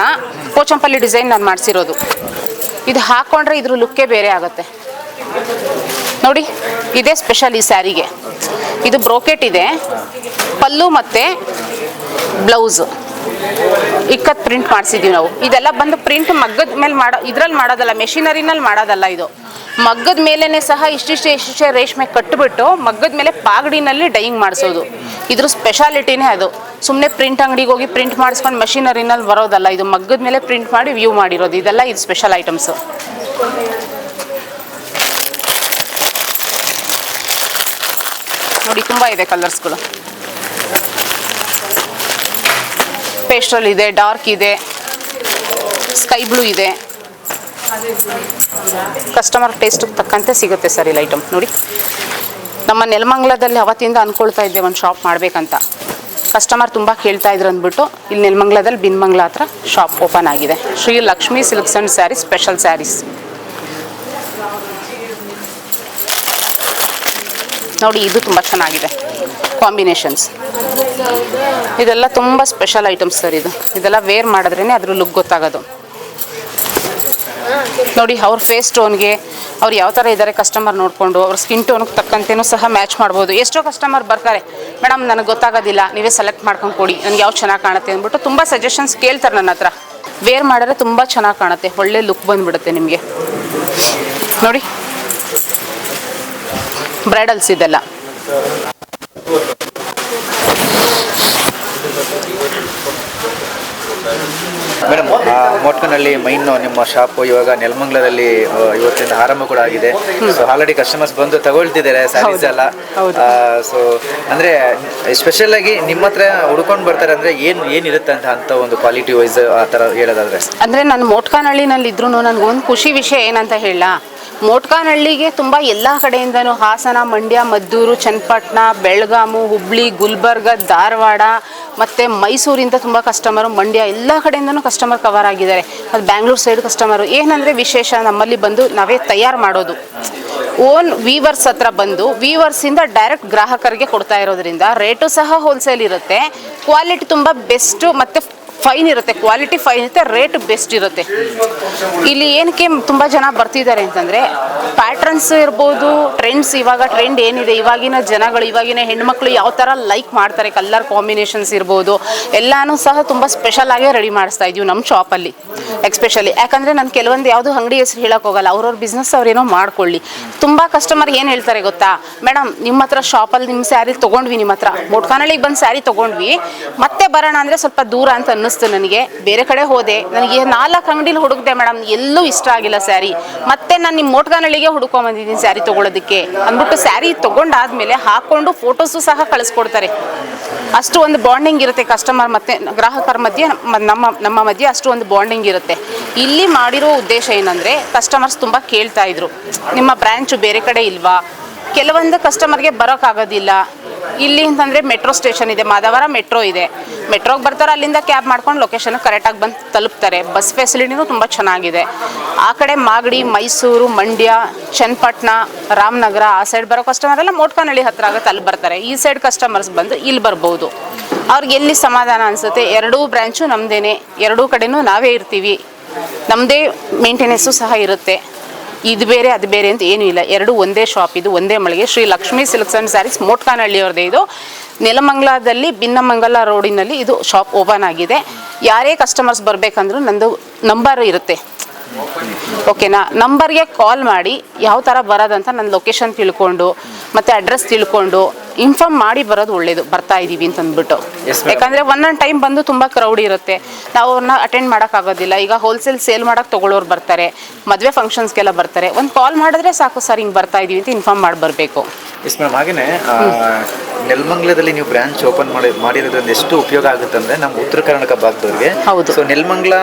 ಪೋಚಂಪಲ್ಲಿ ಡಿಸೈನ್ ನಾನು ಮಾಡಿಸಿರೋದು. ಇದು ಹಾಕ್ಕೊಂಡ್ರೆ ಇದ್ರ ಲುಕ್ಕೇ ಬೇರೆ ಆಗುತ್ತೆ. ನೋಡಿ, ಇದೇ ಸ್ಪೆಷಲ್ ಈ ಸ್ಯಾರಿಗೆ. ಇದು ಬ್ರೋಕೆಟ್ ಇದೆ. ಪಲ್ಲು ಮತ್ತು ಬ್ಲೌಸು. ಇಕ್ಕತ್ ಪ್ರಿಂಟ್ ಮಾಡಿಸಿದ್ದೀವಿ ನಾವು. ಇದೆಲ್ಲ ಬಂದು ಪ್ರಿಂಟ್ ಮಗ್ಗದ ಮೇಲೆ ಮಾಡೋ ಇದ್ರಲ್ಲಿ ಮಾಡೋದಲ್ಲ ಮೆಷಿನರಿನಲ್ಲಿ ಮಾಡೋದಲ್ಲ ಇದು. ಮಗ್ಗದ ಮೇಲೇ ಸಹ ಇಷ್ಟಿಷ್ಟೇ ಇಷ್ಟಿಷ್ಟೇ ರೇಷ್ಮೆ ಕಟ್ಟಿಬಿಟ್ಟು ಮಗ್ಗದ ಮೇಲೆ ಪಾಗಡಿನಲ್ಲಿ ಡೈಯಿಂಗ್ ಮಾಡಿಸೋದು. ಇದ್ರ ಸ್ಪೆಷಾಲಿಟಿನೇ ಅದು. ಸುಮ್ಮನೆ ಪ್ರಿಂಟ್ ಅಂಗಡಿಗೆ ಹೋಗಿ ಪ್ರಿಂಟ್ ಮಾಡಿಸ್ಕೊಂಡು ಮೆಷಿನರಿನಲ್ಲಿ ಬರೋದಲ್ಲ, ಇದು ಮಗ್ಗದ ಮೇಲೆ ಪ್ರಿಂಟ್ ಮಾಡಿ ವ್ಯೂ ಮಾಡಿರೋದು. ಇದೆಲ್ಲ ಇದು ಸ್ಪೆಷಲ್ ಐಟಮ್ಸು ನೋಡಿ, ತುಂಬ ಇದೆ ಕಲರ್ಸ್ಗಳು ಪೇಸ್ಟಲ್ ಇದೆ ಡಾರ್ಕ್ ಇದೆ ಸ್ಕೈ ಬ್ಲೂ ಇದೆ. ಕಸ್ಟಮರ್ ಟೇಸ್ಟಿಗೆ ತಕ್ಕಂತೆ ಸಿಗುತ್ತೆ ಸರ್ ಇಲ್ಲಿ ಐಟಮ್ ನೋಡಿ. ನಮ್ಮ ನೆಲಮಂಗ್ಲದಲ್ಲಿ ಅವತ್ತಿಂದ ಅಂದ್ಕೊಳ್ತಾ ಇದ್ದೆ ಒಂದು ಶಾಪ್ ಮಾಡಬೇಕಂತ. ಕಸ್ಟಮರ್ ತುಂಬ ಕೇಳ್ತಾ ಇದ್ರು ಅಂದ್ಬಿಟ್ಟು, ಇಲ್ಲಿ ನೆಲಮಂಗ್ಲದಲ್ಲಿ ಬಿನ್ಮಂಗ್ಲ ಹತ್ರ ಶಾಪ್ ಓಪನ್ ಆಗಿದೆ. Shri Lakshmi silks and sarees special sarees ನೋಡಿ, ಇದು ತುಂಬ ಚೆನ್ನಾಗಿದೆ. ಕಾಂಬಿನೇಷನ್ಸ್. ಇದೆಲ್ಲ ತುಂಬ ಸ್ಪೆಷಲ್ ಐಟಮ್ಸ್ ಸರ್ ಇದು. ಇದೆಲ್ಲ ವೇರ್ ಮಾಡಿದ್ರೇ ಅದ್ರ ಲುಕ್ ಗೊತ್ತಾಗೋದು. ನೋಡಿ, ಅವ್ರ ಫೇಸ್ ಟೋನ್ಗೆ ಅವ್ರು ಯಾವ ಥರ ಇದ್ದಾರೆ ಕಸ್ಟಮರ್ ನೋಡಿಕೊಂಡು, ಅವ್ರ ಸ್ಕಿನ್ ಟೋನ್ಗೆ ತಕ್ಕಂತೆಯೂ ಸಹ ಮ್ಯಾಚ್ ಮಾಡ್ಬೋದು. ಎಷ್ಟೋ ಕಸ್ಟಮರ್ ಬರ್ತಾರೆ, ಮೇಡಮ್, ನನಗೆ ಗೊತ್ತಾಗೋದಿಲ್ಲ, ನೀವೇ ಸೆಲೆಕ್ಟ್ ಮಾಡ್ಕೊಂಡು ಕೊಡಿ, ನನಗೆ ಯಾವ ಚೆನ್ನಾಗಿ ಕಾಣುತ್ತೆ? ಅಂದ್ಬಿಟ್ಟು ತುಂಬ ಸಜೆಷನ್ಸ್ ಕೇಳ್ತಾರೆ ನನ್ನ ಹತ್ರ. ವೇರ್ ಮಾಡಿದ್ರೆ ತುಂಬ ಚೆನ್ನಾಗಿ ಕಾಣುತ್ತೆ, ಒಳ್ಳೆ ಲುಕ್ ಬಂದ್ಬಿಡುತ್ತೆ ನಿಮಗೆ. ನೋಡಿ ಬ್ರೈಡಲ್ಸ್ ಇದೆಲ್ಲ. ಮೇಡಮ್ ಮೋಟ್ಕನಲ್ಲಿ ಮೈನ್ ನಿಮ್ಮ ಶಾಪ್ ಇವಾಗ ನೆಲಮಂಗ್ಲದಲ್ಲಿ ಇವತ್ತಿಂದ ಆರಂಭ ಕೂಡ ಆಗಿದೆ. ಸೊ ಆಲ್ರೆಡಿ ಕಸ್ಟಮರ್ಸ್ ಬಂದು ತಗೊಳ್ತಿದ್ದಾರೆ ಸ್ಯಾರೀಸ್. ಎಲ್ಲ. ಸೊ ಅಂದ್ರೆ ಸ್ಪೆಷಲ್ ಆಗಿ ನಿಮ್ಮ ಹತ್ರ ಹುಡ್ಕೊಂಡು ಬರ್ತಾರೆ ಅಂದ್ರೆ ಏನ್ ಏನಿರುತ್ತೆ ಅಂತ ಅಂತ ಒಂದು ಕ್ವಾಲಿಟಿ ವೈಸ್ ಆ ತರ ಹೇಳೋದಾದ್ರೆ? ಅಂದ್ರೆ ನಾನು ಮೊಟ್ಕನಹಳ್ಳಿನಲ್ಲಿ ಇದ್ರೂ ನನ್ಗೊಂದು ಒಂದು ಖುಷಿ ವಿಷಯ ಏನಂತ ಹೇಳ ಮೋಟ್ಕಾನಹಳ್ಳಿಗೆ ತುಂಬ ಎಲ್ಲ ಕಡೆಯಿಂದನೂ ಹಾಸನ, ಮಂಡ್ಯ, ಮದ್ದೂರು, ಚನ್ನಪಟ್ಟಣ, ಬೆಳಗಾಮು, ಹುಬ್ಳಿ, ಗುಲ್ಬರ್ಗ, ಧಾರವಾಡ ಮತ್ತು ಮೈಸೂರಿಂದ ತುಂಬ ಕಸ್ಟಮರು ಮಂಡ್ಯ ಎಲ್ಲ ಕಡೆಯಿಂದನೂ ಕಸ್ಟಮರ್ ಕವರ್ ಆಗಿದ್ದಾರೆ. ಅದು ಬ್ಯಾಂಗ್ಳೂರು ಸೈಡ್ ಕಸ್ಟಮರು ಏನಂದರೆ ವಿಶೇಷ, ನಮ್ಮಲ್ಲಿ ಬಂದು ನಾವೇ ತಯಾರು ಮಾಡೋದು. ಓನ್ ವೀವರ್ಸ್ ಹತ್ರ ಬಂದು ವೀವರ್ಸಿಂದ ಡೈರೆಕ್ಟ್ ಗ್ರಾಹಕರಿಗೆ ಕೊಡ್ತಾ ಇರೋದ್ರಿಂದ ರೇಟು ಸಹ ಹೋಲ್ಸೇಲ್ ಇರುತ್ತೆ. ಕ್ವಾಲಿಟಿ ತುಂಬ ಬೆಸ್ಟು ಮತ್ತು ಫೈನ್ ಇರುತ್ತೆ ಕ್ವಾಲಿಟಿ ಫೈನ್ ಇರುತ್ತೆ ರೇಟ್ ಬೆಸ್ಟ್ ಇರುತ್ತೆ. ಇಲ್ಲಿ ಏನಕ್ಕೆ ತುಂಬ ಜನ ಬರ್ತಿದ್ದಾರೆ ಅಂತಂದರೆ ಪ್ಯಾಟ್ರನ್ಸ್ ಇರ್ಬೋದು ಟ್ರೆಂಡ್ಸ್ ಇವಾಗ ಟ್ರೆಂಡ್ ಏನಿದೆ, ಇವಾಗಿನ ಜನಗಳು, ಇವಾಗಿನ ಹೆಣ್ಮಕ್ಳು ಯಾವ ಥರ ಲೈಕ್ ಮಾಡ್ತಾರೆ ಕಲರ್ ಕಾಂಬಿನೇಷನ್ಸ್ ಇರ್ಬೋದು, ಎಲ್ಲನೂ ಸಹ ತುಂಬ ಸ್ಪೆಷಲ್ ಆಗಿ ರೆಡಿ ಮಾಡಿಸ್ತಾ ಇದೀವಿ ನಮ್ಮ ಶಾಪಲ್ಲಿ ಎಕ್ಸ್ಪೆಷಲಿ ಯಾಕಂದರೆ ನಾನು ಕೆಲವೊಂದು ಯಾವುದು ಅಂಗಡಿ ಹೆಸರು ಹೇಳಕ್ಕೆ ಹೋಗಲ್ಲ, ಅವ್ರವ್ರ ಬಿಸ್ನೆಸ್ ಅವ್ರೇನೋ ಮಾಡ್ಕೊಳ್ಳಿ. ತುಂಬ ಕಸ್ಟಮರ್ ಏನು ಹೇಳ್ತಾರೆ ಗೊತ್ತಾ? ಮೇಡಮ್ ನಿಮ್ಮ ಹತ್ರ ಶಾಪಲ್ಲಿ ನಿಮ್ಮ ಸ್ಯಾರಿ ತೊಗೊಂಡ್ವಿ, ನಿಮ್ಮ ಹತ್ರ. ಮೊಟ್ಕಾನಳ್ಳಿಗೆ ಬಂದು ಸ್ಯಾರಿ ತೊಗೊಂಡ್ವಿ. ಮತ್ತೆ ಬರೋಣ ಅಂದರೆ ಸ್ವಲ್ಪ ದೂರ ಅಂತ ಅನ್ನಿಸ್ತು ನನಗೆ ಬೇರೆ ಕಡೆ ಹೋದೆ. ನನಗೆ ನಾಲ್ಕು ಅಂಗಡಿಲಿ ಹುಡುಕ್ದೆ ಮೇಡಮ್, ಎಲ್ಲೂ ಇಷ್ಟ ಆಗಿಲ್ಲ ಸ್ಯಾರಿ. ಮತ್ತೆ ನಾನು ನಿಮ್ಮ ಮೋಟ್ಕಾನಳ್ಳಿಗೆ ಹುಡ್ಕೊಂಬಂದಿದ್ದೀನಿ ಸ್ಯಾರಿ ತೊಗೊಳೋದಕ್ಕೆ. ಅಂದ್ಬಿಟ್ಟು ಸ್ಯಾರಿ ತೊಗೊಂಡಾದ್ಮೇಲೆ ಹಾಕೊಂಡು ಫೋಟೋಸು ಸಹ ಕಳಿಸ್ಕೊಡ್ತಾರೆ. ಅಷ್ಟು ಒಂದು ಬಾಂಡಿಂಗ್ ಇರುತ್ತೆ ಕಸ್ಟಮರ್ ಮತ್ತೆ ಗ್ರಾಹಕರ ಮಧ್ಯೆ, ನಮ್ಮ- ನಮ್ಮ ನಮ್ಮ ಮಧ್ಯೆ ಅಷ್ಟು ಒಂದು ಬಾಂಡಿಂಗ್ ಇರುತ್ತೆ. ಇಲ್ಲಿ ಮಾಡಿರೋ ಉದ್ದೇಶ ಏನಂದರೆ ಕಸ್ಟಮರ್ಸ್ ತುಂಬ ಕೇಳ್ತಾ ಇದ್ರು. ನಿಮ್ಮ ಬ್ರ್ಯಾಂಚು ಬೇರೆ ಕಡೆ ಇಲ್ವಾ? ಕೆಲವೊಂದು ಕಸ್ಟಮರ್ಗೆ ಬರೋಕ್ಕಾಗೋದಿಲ್ಲ ಇಲ್ಲಿ ಅಂತಂದರೆ ಮೆಟ್ರೋ ಸ್ಟೇಷನ್ ಇದೆ, ಮಾದವರ ಮೆಟ್ರೋ ಇದೆ. ಮೆಟ್ರೋಗೆ ಬರ್ತಾರೆ, ಅಲ್ಲಿಂದ ಕ್ಯಾಬ್ ಮಾಡ್ಕೊಂಡು ಲೊಕೇಶನ್ ಕರೆಕ್ಟಾಗಿ ಬಂದು ತಲುಪ್ತಾರೆ. ಬಸ್ ಫೆಸಿಲಿಟಿನೂ ತುಂಬ ಚೆನ್ನಾಗಿದೆ. ಆ ಕಡೆ ಮಾಗಡಿ, ಮೈಸೂರು, ಮಂಡ್ಯ ಚನ್ನಪಟ್ಟಣ ರಾಮನಗರ, ಆ ಸೈಡ್ ಬರೋ ಕಸ್ಟಮರ್ ಎಲ್ಲ ಮೋಟ್ಕಾನಹಳ್ಳಿ ಹತ್ರ ಆಗುತ್ತೆ, ಅಲ್ಲಿ ಬರ್ತಾರೆ. ಈ ಸೈಡ್ ಕಸ್ಟಮರ್ಸ್ ಬಂದು ಇಲ್ಲಿ ಬರ್ಬೋದು. ಅವ್ರಿಗೆ ಎಲ್ಲಿ ಸಮಾಧಾನ ಅನಿಸುತ್ತೆ? ಎರಡೂ ಬ್ರ್ಯಾಂಚು ನಮ್ಮದೇನೆ ಎರಡೂ ಕಡೆಯೂ ನಾವೇ ಇರ್ತೀವಿ. ನಮ್ಮದೇ ಮೇಂಟೆನೆನ್ಸು ಸಹ ಇರುತ್ತೆ. ಇದು ಬೇರೆ, ಅದು ಬೇರೆ ಅಂತ ಏನೂ ಇಲ್ಲ. ಎರಡು ಒಂದೇ ಶಾಪ್ ಇದು, ಒಂದೇ ಮಳಿಗೆ. Shri Lakshmi silks and sarees ಮೋಟ್ಕಾನಹಳ್ಳಿಯವ್ರದ್ದೇ ಇದು. ನೆಲಮಂಗಲದಲ್ಲಿ ಭಿನ್ನಮಂಗಲ ರೋಡಿನಲ್ಲಿ ಇದು ಶಾಪ್ ಓಪನ್ ಆಗಿದೆ. ಯಾರೇ ಕಸ್ಟಮರ್ಸ್ ಬರಬೇಕಂದ್ರೂ ನಂದು ನಂಬರ್ ಇರುತ್ತೆ. ಓಕೆನಾ ನಂಬರ್ಗೆ ಕಾಲ್ ಮಾಡಿ ಯಾವ ಥರ ಬರೋದಂತ ನನ್ನ ಲೊಕೇಶನ್ ತಿಳ್ಕೊಂಡು ಮತ್ತು ಅಡ್ರೆಸ್ ತಿಳ್ಕೊಂಡು ಇನ್ಫಾರ್ಮ್ ಮಾಡಿ ಬರೋದು ಒಳ್ಳೇದು ಬರ್ತಾ ಇದ್ದೀವಿ ಅಂತ ಅಂದ್ಬಿಟ್ಟು. ಯಾಕಂದರೆ ಒಂದೊಂದು ಟೈಮ್ ಬಂದು ತುಂಬ ಕ್ರೌಡ್ ಇರುತ್ತೆ. ನಾವು ಅವ್ರನ್ನ ಅಟೆಂಡ್ ಮಾಡೋಕ್ಕಾಗೋದಿಲ್ಲ. ಈಗ ಹೋಲ್ಸೇಲ್ ಸೇಲ್ ಮಾಡೋಕ್ಕೆ ತೊಗೊಳ್ಳೋರು ಬರ್ತಾರೆ ಮದುವೆ ಫಂಕ್ಷನ್ಸ್ಗೆಲ್ಲ ಬರ್ತಾರೆ. ಒಂದು ಕಾಲ್ ಮಾಡಿದ್ರೆ ಸಾಕು ಸರ್ ಹಿಂಗೆ ಬರ್ತಾ ಇದ್ದೀವಿ ಅಂತ ಇನ್ಫಾರ್ಮ್ ಮಾಡಿ ಬರಬೇಕು. ಎಸ್ ಮ್ಯಾಮ್ ಹಾಗೇನೆ ನೆಲ್ಮಂಗ್ಲದಲ್ಲಿ ನೀವು ಬ್ರಾಂಚ್ ಓಪನ್ ಮಾಡಿ ಮಾಡಿರೋದ್ರಿಂದ ಎಷ್ಟು ಉಪಯೋಗ ಆಗುತ್ತೆ ಅಂದ್ರೆ ನಮ್ಮ ಉತ್ತರ ಕರ್ನಾಟಕ ಭಾಗದವ್ರಿಗೆ. ಹೌದು. ಸೊ ನೆಲ್ಮಂಗ್ಲ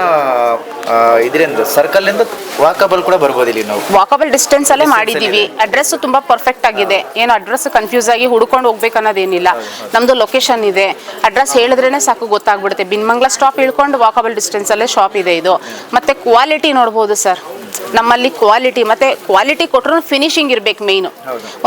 ಇದರಿಂದ ಸರ್ಕಲ್ ಇಂದ ವಾಕಬಲ್ ಕೂಡ ಬರ್ಬೋದು ಇಲ್ಲಿ ನಾವು. ವಾಕಬಲ್ ಡಿಸ್ಟೆನ್ಸ್ ಅಲ್ಲೇ ಮಾಡಿದ್ದೀವಿ ಅಡ್ರೆಸ್ ತುಂಬಾ ಪರ್ಫೆಕ್ಟ್ ಆಗಿದೆ. ಏನು ಅಡ್ರೆಸ್ ಕನ್ಫ್ಯೂಸ್ ಆಗಿ ಹುಡ್ಕೊಂಡು ಹೋಗ್ಬೇಕು ಅನ್ನೋದೇನಿಲ್ಲ ನಮ್ದು ಲೊಕೇಶನ್ ಇದೆ. ಅಡ್ರೆಸ್ ಹೇಳಿದ್ರೇನೆ ಸಾಕು ಗೊತ್ತಾಗ್ಬಿಡುತ್ತೆ. ಬಿನ್ಮಂಗ್ಲ ಸ್ಟಾಪ್ ಇಳ್ಕೊಂಡು ವಾಕಬಲ್ ಡಿಸ್ಟೆನ್ಸ್ ಅಲ್ಲೇ ಶಾಪ್ ಇದೆ ಇದು. ಮತ್ತೆ ಕ್ವಾಲಿಟಿ ನೋಡ್ಬೋದು ಸರ್ ನಮ್ಮಲ್ಲಿ ಕ್ವಾಲಿಟಿ ಮತ್ತೆ ಕ್ವಾಲಿಟಿ ಕೊಟ್ಟರು ಫಿನಿಶಿಂಗ್ ಇರ್ಬೇಕು ಮೇನ್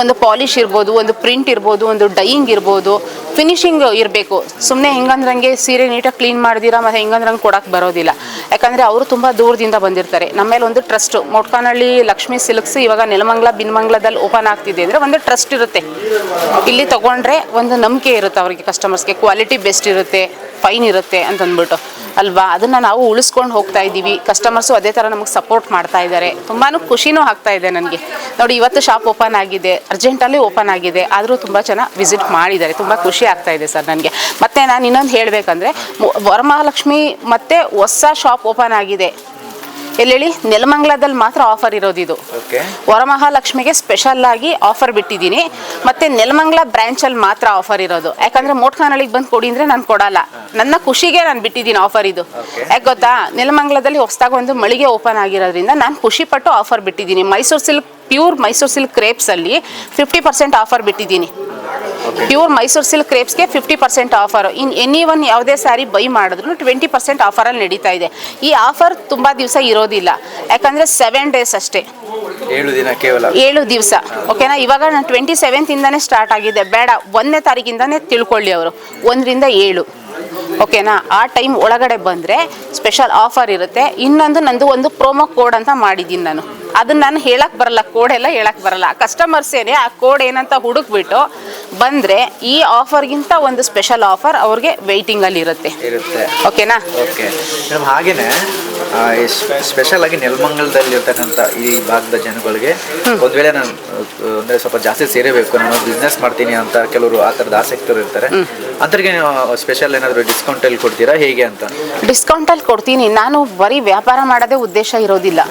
ಒಂದು ಪಾಲಿಶ್ ಇರ್ಬೋದು, ಒಂದು ಪ್ರಿಂಟ್ ಇರ್ಬೋದು, ಒಂದು ಡೈಯಿಂಗ್ ಇರ್ಬೋದು ಫಿನಿಶಿಂಗ್ ಇರಬೇಕು. ಸುಮ್ಮನೆ ಹೆಂಗಂದ್ರಂಗೆ ಸೀರೆ ನೀಟಾಗಿ ಕ್ಲೀನ್ ಮಾಡಿದಿರಾ ಮತ್ತೆ ಹೆಂಗಂದ್ರಂಗೆ ಕೊಡಕ್ಕೆ ಬರೋದಿಲ್ಲ. ಯಾಕಂದರೆ ಅವರು ತುಂಬ ದೂರದಿಂದ ಬಂದಿರ್ತಾರೆ. ನಮ್ಮ ಮೇಲೆ ಒಂದು ಟ್ರಸ್ಟ್ ಮೊಟ್ಕಾನಹಳ್ಳಿ ಲಕ್ಷ್ಮೀ ಸಿಲ್ಕ್ಸ್ ಇವಾಗ ನೆಲಮಂಗ್ಲ ಬಿನ್ಮಂಗ್ಲದಲ್ಲಿ ಓಪನ್ ಆಗ್ತಿದೆ ಅಂದರೆ ಒಂದು ಟ್ರಸ್ಟ್ ಇರುತ್ತೆ. ಇಲ್ಲಿ ತಗೊಂಡ್ರೆ ಒಂದು ನಂಬಿಕೆ ಇರುತ್ತೆ ಅವರಿಗೆ ಕಸ್ಟಮರ್ಸ್ಗೆ ಕ್ವಾಲಿಟಿ ಬೆಸ್ಟ್ ಇರುತ್ತೆ ಫೈನ್ ಇರುತ್ತೆ ಅಂತ ಅಂದ್ಬಿಟ್ಟು ಅಲ್ವಾ? ಅದನ್ನು ನಾವು ಉಳಿಸ್ಕೊಂಡು ಹೋಗ್ತಾ ಇದ್ದೀವಿ ಕಸ್ಟಮರ್ಸು ಅದೇ ಥರ ನಮಗೆ ಸಪೋರ್ಟ್ ಮಾಡ್ತಾ ಇದ್ದಾರೆ ತುಂಬಾ ಖುಷಿನೂ ಆಗ್ತಾ ಇದೆ ನನಗೆ. ನೋಡಿ, ಇವತ್ತು ಶಾಪ್ ಓಪನ್ ಆಗಿದೆ. ಅರ್ಜೆಂಟಲ್ಲಿ ಆಗಿದೆ. ಆದರೂ ತುಂಬ ಜನ ವಿಸಿಟ್ ಮಾಡಿದ್ದಾರೆ. ತುಂಬ ಖುಷಿ ಆಗ್ತಾ ಇದೆ ಸರ್ ನನಗೆ. ಮತ್ತು ನಾನು ಇನ್ನೊಂದು ಹೇಳಬೇಕಂದ್ರೆ ವರಮಹಾಲಕ್ಷ್ಮಿ ಮತ್ತು ಹೊಸ ಶಾಪ್ ಓಪನ್ ಆಗಿದೆ. ಎಲ್ಲೇಳಿ? ನೆಲಮಂಗ್ಲದಲ್ಲಿ ಮಾತ್ರ ಆಫರ್ ಇರೋದು ಇದು ವರಮಹಾಲಕ್ಷ್ಮಿಗೆ ಸ್ಪೆಷಲ್ ಆಗಿ ಆಫರ್ ಬಿಟ್ಟಿದ್ದೀನಿ. ಮತ್ತೆ ನೆಲಮಂಗ್ಲ ಬ್ರ್ಯಾಂಚಲ್ಲಿ ಮಾತ್ರ ಆಫರ್ ಇರೋದು. ಯಾಕಂದ್ರೆ ಮೋಟ್ಕಾನಳಿಗೆ ಬಂದು ಕೊಡಿ ಅಂದ್ರೆ ನಾನು ಕೊಡಲ್ಲ. ನನ್ನ ಖುಷಿಗೆ ನಾನು ಬಿಟ್ಟಿದ್ದೀನಿ ಆಫರ್ ಇದು. ಯಾಕೆ ಗೊತ್ತಾ? ನೆಲಮಂಗ್ಲದಲ್ಲಿ ಹೊಸದಾಗ ಒಂದು ಮಳಿಗೆ ಓಪನ್ ಆಗಿರೋದ್ರಿಂದ ನಾನು ಖುಷಿ ಪಟ್ಟು ಆಫರ್ ಬಿಟ್ಟಿದ್ದೀನಿ. Mysore silk pure Mysore silk ಕ್ರೇಪ್ಸಲ್ಲಿ fifty percent offer ಬಿಟ್ಟಿದ್ದೀನಿ. Pure Mysuru silk ಕ್ರೇಪ್ಸ್ಗೆ fifty percent offer in any one ಯಾವುದೇ ಸ್ಯಾರಿ ಬೈ ಮಾಡಿದ್ರು ಟ್ವೆಂಟಿ ಪರ್ಸೆಂಟ್ ಆಫರಲ್ಲಿ ನಡೀತಾ ಇದೆ. ಈ ಆಫರ್ ತುಂಬ ದಿವಸ ಇರೋದಿಲ್ಲ. ಯಾಕಂದರೆ ಸೆವೆನ್ ಡೇಸ್ ಅಷ್ಟೇ. ಏಳು ದಿನ ಕೇವಲ. ಏಳು ದಿವಸ. ಓಕೆನಾ ಇವಾಗ ನಾನು ಟ್ವೆಂಟಿ ಸೆವೆಂತಿಂದನೇ ಸ್ಟಾರ್ಟ್ ಆಗಿದೆ. ಬೇಡ ಒಂದನೇ ತಾರೀಕಿಂದನೇ ತಿಳ್ಕೊಳ್ಳಿ ಅವರು. ಒಂದರಿಂದ ಏಳು. ಓಕೆನಾ ಆ ಟೈಮ್ ಒಳಗಡೆ ಬಂದರೆ ಸ್ಪೆಷಲ್ ಆಫರ್ ಇರುತ್ತೆ. ಇನ್ನೊಂದು ನಂದು ಒಂದು ಪ್ರೋಮೋ ಕೋಡ್ ಅಂತ ಮಾಡಿದ್ದೀನಿ ನಾನು. ಅದನ್ನ ನಾನು ಹೇಳಕ್ ಬರಲ್ಲ ಕೋಡ್ ಎಲ್ಲ ಹೇಳಕ್ ಬರಲ್ಲ. ಕಸ್ಟಮರ್ಸ್ ಏನೇ ಆ ಕೋಡ್ ಏನಂತ ಹುಡುಕ್ಬಿಟ್ಟು ಬಂದ್ರೆ ಈ ಆಫರ್ಗಿಂತ ಒಂದು ಸ್ಪೆಷಲ್ ಆಫರ್ ಅವ್ರಿಗೆ ವೆಯ್ಟಿಂಗಲ್ಲಿ ಇರುತ್ತೆ. ಇರುತ್ತೆ. ಓಕೆನಾ ಓಕೆ ಮೇಡಮ್ ಹಾಗೇನೆ ಸ್ಪೆಷಲ್ ಆಗಿ ನೆಲಮಂಗಲದಲ್ಲಿ ಇರ್ತಕ್ಕಂಥ ಈ ಭಾಗದ ಜನಗಳಿಗೆ ಒಂದ್ ವೇಳೆ ನಾನು ಅಂದ್ರೆ ಸ್ವಲ್ಪ ಜಾಸ್ತಿ ಸೇರಬೇಕು ನಾನು ಬಿಸ್ನೆಸ್ ಮಾಡ್ತೀನಿ ಅಂತ ಕೆಲವರು ಆ ಥರದ ಆಸಕ್ತರು ಇರ್ತಾರೆ. ಅದ್ರಿಗೆ ಸ್ಪೆಷಲ್ ಏನಾದರೂ ಡಿಸ್ಕೌಂಟ್ ಅಲ್ಲಿ ಕೊಡ್ತೀರಾ? ಹೇಗೆ ಅಂತ? ಡಿಸ್ಕೌಂಟ್ ಅಲ್ಲಿ ಕೊಡ್ತೀನಿ. ನಾನು ಬರೀ ವ್ಯಾಪಾರ ಮಾಡೋದೇ ಉದ್ದೇಶ ಇರೋದಿಲ್ಲ.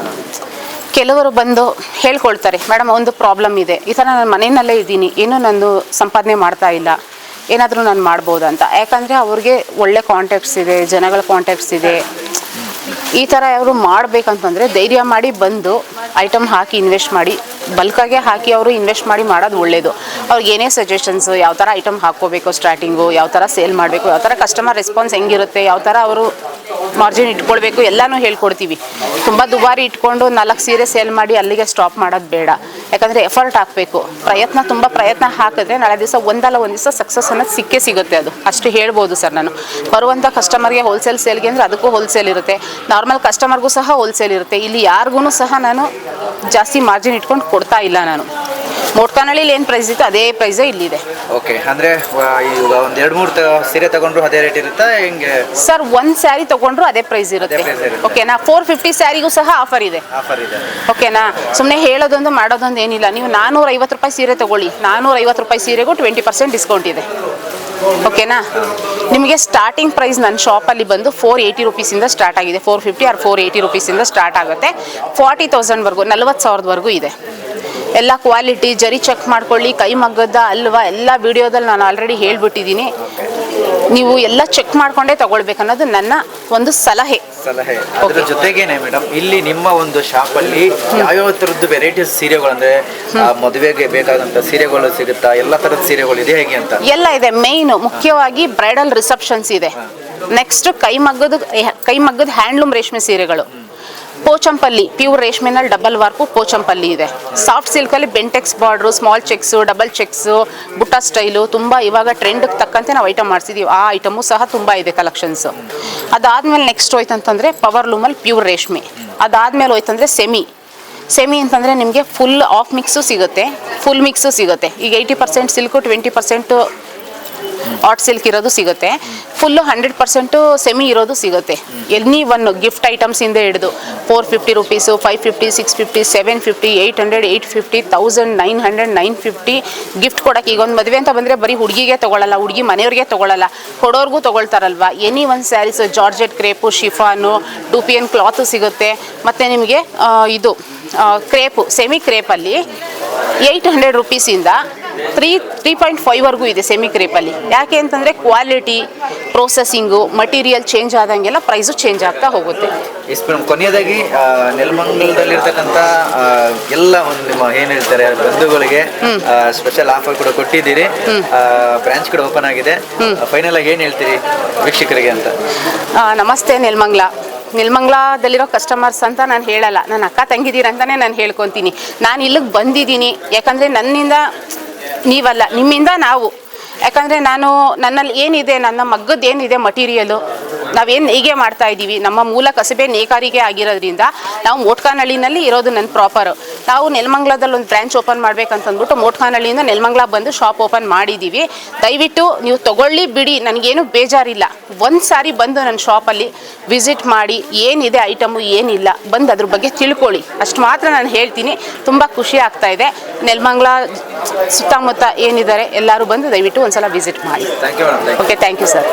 ಕೆಲವರು ಬಂದು ಹೇಳ್ಕೊಳ್ತಾರೆ ಮೇಡಮ್ ಒಂದು ಪ್ರಾಬ್ಲಮ್ ಇದೆ. ಈ ಥರ ನಾನು ಮನೆಯಲ್ಲೇ ಇದ್ದೀನಿ. ಏನೂ ನಾನು ಸಂಪಾದನೆ ಮಾಡ್ತಾ ಇಲ್ಲ. ಏನಾದರೂ ನಾನು ಮಾಡ್ಬೋದು ಅಂತ. ಯಾಕಂದರೆ ಅವ್ರಿಗೆ ಒಳ್ಳೆ ಕಾಂಟ್ಯಾಕ್ಟ್ಸ್ ಇದೆ, ಜನಗಳ ಕಾಂಟ್ಯಾಕ್ಟ್ಸ್ ಇದೆ. ಈ ಥರ ಯಾರು ಮಾಡಬೇಕಂತಂದರೆ ಧೈರ್ಯ ಮಾಡಿ ಬಂದು ಐಟಮ್ ಹಾಕಿ ಇನ್ವೆಸ್ಟ್ ಮಾಡಿ ಬಲ್ಕಾಗೆ ಹಾಕಿ ಅವರು ಇನ್ವೆಸ್ಟ್ ಮಾಡಿ ಮಾಡೋದು ಒಳ್ಳೆಯದು ಅವ್ರಿಗೆ ಏನೇ ಸಜೆಷನ್ಸು ಯಾವ ಥರ ಐಟಮ್ ಹಾಕ್ಕೋಬೇಕು ಸ್ಟಾರ್ಟಿಂಗು ಯಾವ ಥರ ಸೇಲ್ ಮಾಡಬೇಕು ಯಾವ ಥರ ಕಸ್ಟಮರ್ ರೆಸ್ಪಾನ್ಸ್ ಹೆಂಗಿರುತ್ತೆ ಯಾವ ಥರ ಅವರು ಮಾರ್ಜಿನ್ ಇಟ್ಕೊಳ್ಬೇಕು ಎಲ್ಲನೂ ಹೇಳ್ಕೊಡ್ತೀವಿ. ತುಂಬ ದುಬಾರಿ ಇಟ್ಕೊಂಡು ನಾಲ್ಕು ಸೀರೆ ಸೇಲ್ ಮಾಡಿ ಅಲ್ಲಿಗೆ ಸ್ಟಾಪ್ ಮಾಡೋದು ಬೇಡ. ಯಾಕಂದರೆ ಎಫರ್ಟ್ ಹಾಕಬೇಕು. ಪ್ರಯತ್ನ ತುಂಬ ಪ್ರಯತ್ನ ಹಾಕಿದ್ರೆ ನಾಳೆ ದಿವಸ ಒಂದಲ್ಲ ಒಂದು ದಿವಸ ಸಕ್ಸಸ್ ಅನ್ನೋದು ಸಿಕ್ಕೇ ಸಿಗುತ್ತೆ ಅದು. ಅಷ್ಟು ಹೇಳ್ಬೋದು ಸರ್ ನಾನು. ಬರುವಂಥ ಕಸ್ಟಮರ್ಗೆ ಹೋಲ್ಸೇಲ್ ಸೇಲ್ಗೆ ಅಂದರೆ ಅದಕ್ಕೂ ಹೋಲ್ಸೇಲ್ ಇರುತ್ತೆ. ನಾರ್ಮಲ್ ಕಸ್ಟಮರ್ಗೂ ಸಹ ಹೋಲ್ಸೇಲ್ ಇರುತ್ತೆ. ಇಲ್ಲಿ ಯಾರಿಗೂ ಸಹ ನಾನು ಜಾಸ್ತಿ ಮಾರ್ಜಿನ್ ಇಟ್ಕೊಂಡು ಕೊಡ್ತಾ ಇಲ್ಲ ನಾನು. ಮೋಟ್ಕಾನಳ್ಳಿಲಿ ಏನು ಪ್ರೈಸ್ ಇತ್ತು ಅದೇ ಪ್ರೈಸೇ ಇಲ್ಲಿದೆ. ಓಕೆ ಅಂದರೆ ಒಂದು ಈಗ ಒಂದ್ ಎರಡು ಮೂರು ಸೀರೆ ತಗೊಂಡ್ರು ಅದೇ ರೇಟ್ ಇರುತ್ತಾ ಹೆಂಗೆ? ಸರ್ ಒಂದು ಸ್ಯಾರಿ ತೊಗೊಂಡ್ರು ಅದೇ ಪ್ರೈಸ್ ಇರುತ್ತೆ. price ಇರುತ್ತೆ. ಓಕೆನಾ ಫೋರ್ ಫಿಫ್ಟಿ ಸ್ಯಾರಿಗೂ ಸಹ ಆಫರ್ ಇದೆ. ಆಫರ್ ಇದೆ. ಓಕೆನಾ ಸುಮ್ಮನೆ ಹೇಳೋದೊಂದು ಮಾಡೋದೊಂದು ಏನಿಲ್ಲ. ನೀವು ನಾನ್ನೂರ ಐವತ್ತು ರೂಪಾಯಿ ಸೀರೆ ತಗೊಳ್ಳಿ. ನಾನ್ನೂರ ಐವತ್ತು ರೂಪಾಯಿ ಸೀರೆಗೂ ಟ್ವೆಂಟಿ ಪರ್ಸೆಂಟ್ ಡಿಸ್ಕೌಂಟ್ ಇದೆ. ಓಕೆನಾ ನಿಮಗೆ ಸ್ಟಾರ್ಟಿಂಗ್ ಪ್ರೈಸ್ ನನ್ನ ಶಾಪಲ್ಲಿ ಬಂದು ಫೋರ್ ಏಯ್ಟಿ ರುಪೀಸಿಂದ ಸ್ಟಾರ್ಟ್ ಆಗಿದೆ. Four fifty or four eighty ರುಪೀಸಿಂದ start ಆಗುತ್ತೆ. ಫಾರ್ಟಿ ತೌಸಂಡ್ವರೆಗೂ ನಲ್ವತ್ತು ಸಾವಿರದವರೆಗೂ ಇದೆ. ಎಲ್ಲ ಕ್ವಾಲಿಟಿ ಜರಿ ಚೆಕ್ ಮಾಡ್ಕೊಳ್ಳಿ ಕೈ ಮಗ್ಗದ ಅಲ್ವಾ ಎಲ್ಲ ವಿಡಿಯೋದಲ್ಲಿ ನಾನು ಆಲ್ರೆಡಿ ಹೇಳ್ಬಿಟ್ಟಿದ್ದೀನಿ. ನೀವು ಎಲ್ಲ ಚೆಕ್ ಮಾಡ್ಕೊಂಡೇ ತಗೊಳ್ಬೇಕು ಅನ್ನೋದು ನನ್ನ ಒಂದು ಸಲಹೆ. ಸಲಹೆ. ಅದ್ರ. ಜೊತೆಗೇನೆ ಮೇಡಮ್ ಇಲ್ಲಿ ನಿಮ್ಮ ಒಂದು ಶಾಪ್ ಅಲ್ಲಿ ಯಾವ್ಯಾವ ತರದ್ದು ವೆರೈಟೀಸ್ ಸೀರೆಗಳು ಅಂದ್ರೆ ಮದುವೆಗೆ ಬೇಕಾದಂತ ಸೀರೆಗಳು ಸಿಗುತ್ತಾ ಎಲ್ಲ ತರದ ಸೀರೆಗಳು ಇದೆ ಹೇಗೆ ಅಂತ? ಎಲ್ಲ ಇದೆ. ಮೇನ್ ಮುಖ್ಯವಾಗಿ ಬ್ರೈಡಲ್ ರಿಸೆಪ್ಷನ್ಸ್ ಇದೆ. ನೆಕ್ಸ್ಟ್ ಕೈಮಗ್ಗದ ಕೈಮಗ್ಗದ ಹ್ಯಾಂಡ್ಲೂಮ್ ರೇಷ್ಮೆ ಸೀರೆಗಳು. ಪೋಚಂಪಲ್ಲಿ ಪ್ಯೂರ್ ರೇಷ್ಮೆನಲ್ಲಿ ಡಬಲ್ ವರ್ಕು ಪೋಚಂಪಲ್ಲಿ ಇದೆ. Soft ಸಿಲ್ಕಲ್ಲಿ Bentex border small checks double checks ಬುಟ್ಟ ಸ್ಟೈಲು ತುಂಬ ಇವಾಗ ಟ್ರೆಂಡ್ಗೆ ತಕ್ಕಂತೆ ನಾವು ಐಟಮ್ ಮಾಡಿಸಿದ್ದೀವಿ ಆ ಐಟಮು ಸಹ ತುಂಬ ಇದೆ ಕಲೆಕ್ಷನ್ಸು ಅದಾದಮೇಲೆ ನೆಕ್ಸ್ಟ್ ಹೋಯ್ತಂತಂದರೆ ಪವರ್ ಲೂಮಲ್ಲಿ ಪ್ಯೂರ್ ರೇಷ್ಮೆ. ಅದಾದಮೇಲೆ ಹೋಯ್ತಂದರೆ ಸೆಮಿ ಸೆಮಿ ಅಂತಂದರೆ ನಿಮಗೆ ಫುಲ್ ಆಫ್ ಮಿಕ್ಸು ಸಿಗುತ್ತೆ. ಫುಲ್ ಮಿಕ್ಸು ಸಿಗುತ್ತೆ. ಈಗ eighty percent silk twenty percent art silk ಇರೋದು ಸಿಗುತ್ತೆ. ಫುಲ್ಲು ಹಂಡ್ರೆಡ್ ಪರ್ಸೆಂಟು ಸೆಮಿ ಇರೋದು ಸಿಗುತ್ತೆ. ಎನಿ ಒನ್ ಗಿಫ್ಟ್ ಐಟಮ್ಸಿಂದ ಹಿಡಿದು four fifty rupees five fifty six fifty seven fifty eight hundred eight fifty thousand nine hundred nine fifty gift ಕೊಡೋಕೆ ಈಗ ಒಂದು ಮದುವೆ ಅಂತ ಬಂದರೆ ಬರೀ ಹುಡುಗಿಗೆ ತೊಗೊಳ್ಳಲ್ಲ ಹುಡುಗಿ ಮನೆಯವ್ರಿಗೆ ತೊಗೊಳ್ಳಲ್ಲ ಕೊಡೋರ್ಗೂ ತೊಗೊಳ್ತಾರಲ್ವ? ಎನಿ ಒಂದು ಸ್ಯಾರೀಸ್ ಜಾರ್ಜೆಟ್ ಕ್ರೇಪು ಶಿಫಾನು ಟೂಪಿಯನ್ ಕ್ಲಾತು ಸಿಗುತ್ತೆ. ಮತ್ತು ನಿಮಗೆ ಇದು ಕ್ರೇಪು ಸೆಮಿ ಕ್ರೇಪಲ್ಲಿ ಏಯ್ಟ್ ಹಂಡ್ರೆಡ್ ರುಪೀಸಿಂದ ತ್ರೀ ತ್ರೀ ಪಾಯಿಂಟ್ ಫೈವ್ವರೆಗೂ ಇದೆ ಸೆಮಿ ಕ್ರೀಪಲ್ಲಿ ಯಾಕೆ ಅಂತಂದರೆ ಕ್ವಾಲಿಟಿ ಪ್ರೊಸೆಸಿಂಗು ಮಟೀರಿಯಲ್ ಚೇಂಜ್ ಆದಂಗೆಲ್ಲ ಪ್ರೈಸು ಚೇಂಜ್ ಆಗ್ತಾ ಹೋಗುತ್ತೆ. ಎಸ್ ಮೇಡಮ್ ಕೊನೆಯದಾಗಿ ನೆಲಮಂಗಲದಲ್ಲಿರ್ತಕ್ಕಂಥ ಎಲ್ಲ ಒಂದು ನಿಮ್ಮ ಏನು ಹೇಳ್ತಾರೆ ಬಂಧುಗಳಿಗೆ ಸ್ಪೆಷಲ್ ಆಫರ್ ಕೂಡ ಕೊಟ್ಟಿದ್ದೀರಿ. ಬ್ರಾಂಚ್ ಕೂಡ ಓಪನ್ ಆಗಿದೆ. ಫೈನಲ್ ಆಗಿ ಏನು ಹೇಳ್ತೀರಿ ವೀಕ್ಷಕರಿಗೆ ಅಂತ? ನಮಸ್ತೆ ನೆಲಮಂಗ್ಲ. ನಿಲ್ಮಂಗ್ಲಾದಲ್ಲಿರೋ ಕಸ್ಟಮರ್ಸ್ ಅಂತ ನಾನು ಹೇಳಲ್ಲ. ನನ್ನ ಅಕ್ಕ ತಂಗಿದ್ದೀರ ಅಂತಲೇ ನಾನು ಹೇಳ್ಕೊತೀನಿ. ನಾನು ಇಲ್ಲಿಗೆ ಬಂದಿದ್ದೀನಿ. ಯಾಕಂದರೆ ನನ್ನಿಂದ ನೀವಲ್ಲ ನಿಮ್ಮಿಂದ ನಾವು ಯಾಕಂದರೆ ನಾನು ನನ್ನಲ್ಲಿ ಏನಿದೆ, ನನ್ನ ಮಗ್ಗದ್ದು ಏನಿದೆ ಮಟೀರಿಯಲು ನಾವೇನು ನೇಯ್ಗೆ ಮಾಡ್ತಾ ಇದ್ದೀವಿ, ನಮ್ಮ ಮೂಲ ಕಸಬೆ ನೇಕಾರಿಗೆ ಆಗಿರೋದ್ರಿಂದ ನಾವು ಮೋಟ್ಕಾನಹಳ್ಳಿನಲ್ಲಿ ಇರೋದು ನನ್ನ ಪ್ರಾಪರ್ ನಾವು ನೆಲಮಂಗ್ಲದಲ್ಲಿ ಒಂದು ಬ್ರಾಂಚ್ ಓಪನ್ ಮಾಡ್ಬೇಕಂತಂದ್ಬಿಟ್ಟು ಮೋಟ್ಕಾನಹಳ್ಳಿಯಿಂದ ನೆಲಮಂಗ್ಲ ಬಂದು ಶಾಪ್ ಓಪನ್ ಮಾಡಿದ್ದೀವಿ. ದಯವಿಟ್ಟು ನೀವು ತಗೊಳ್ಳಿ ಬಿಡಿ, ನನಗೇನು ಬೇಜಾರಿಲ್ಲ. ಒಂದು ಸಾರಿ ಬಂದು ನನ್ನ ಶಾಪಲ್ಲಿ ವಿಸಿಟ್ ಮಾಡಿ, ಏನಿದೆ ಐಟಮು ಏನಿಲ್ಲ, ಬಂದು ಅದ್ರ ಬಗ್ಗೆ ತಿಳ್ಕೊಳ್ಳಿ. ಅಷ್ಟು ಮಾತ್ರ ನಾನು ಹೇಳ್ತೀನಿ. ತುಂಬ ಖುಷಿ ಆಗ್ತಾ ಇದೆ. ನೆಲಮಂಗ್ಲ ಸುತ್ತಮುತ್ತ ಏನಿದ್ದಾರೆ, ಎಲ್ಲರೂ ಬಂದು ದಯವಿಟ್ಟು ಒಂದ್ಸಲ ವಿಸಿಟ್ ಮಾಡಿ. Okay thank you sir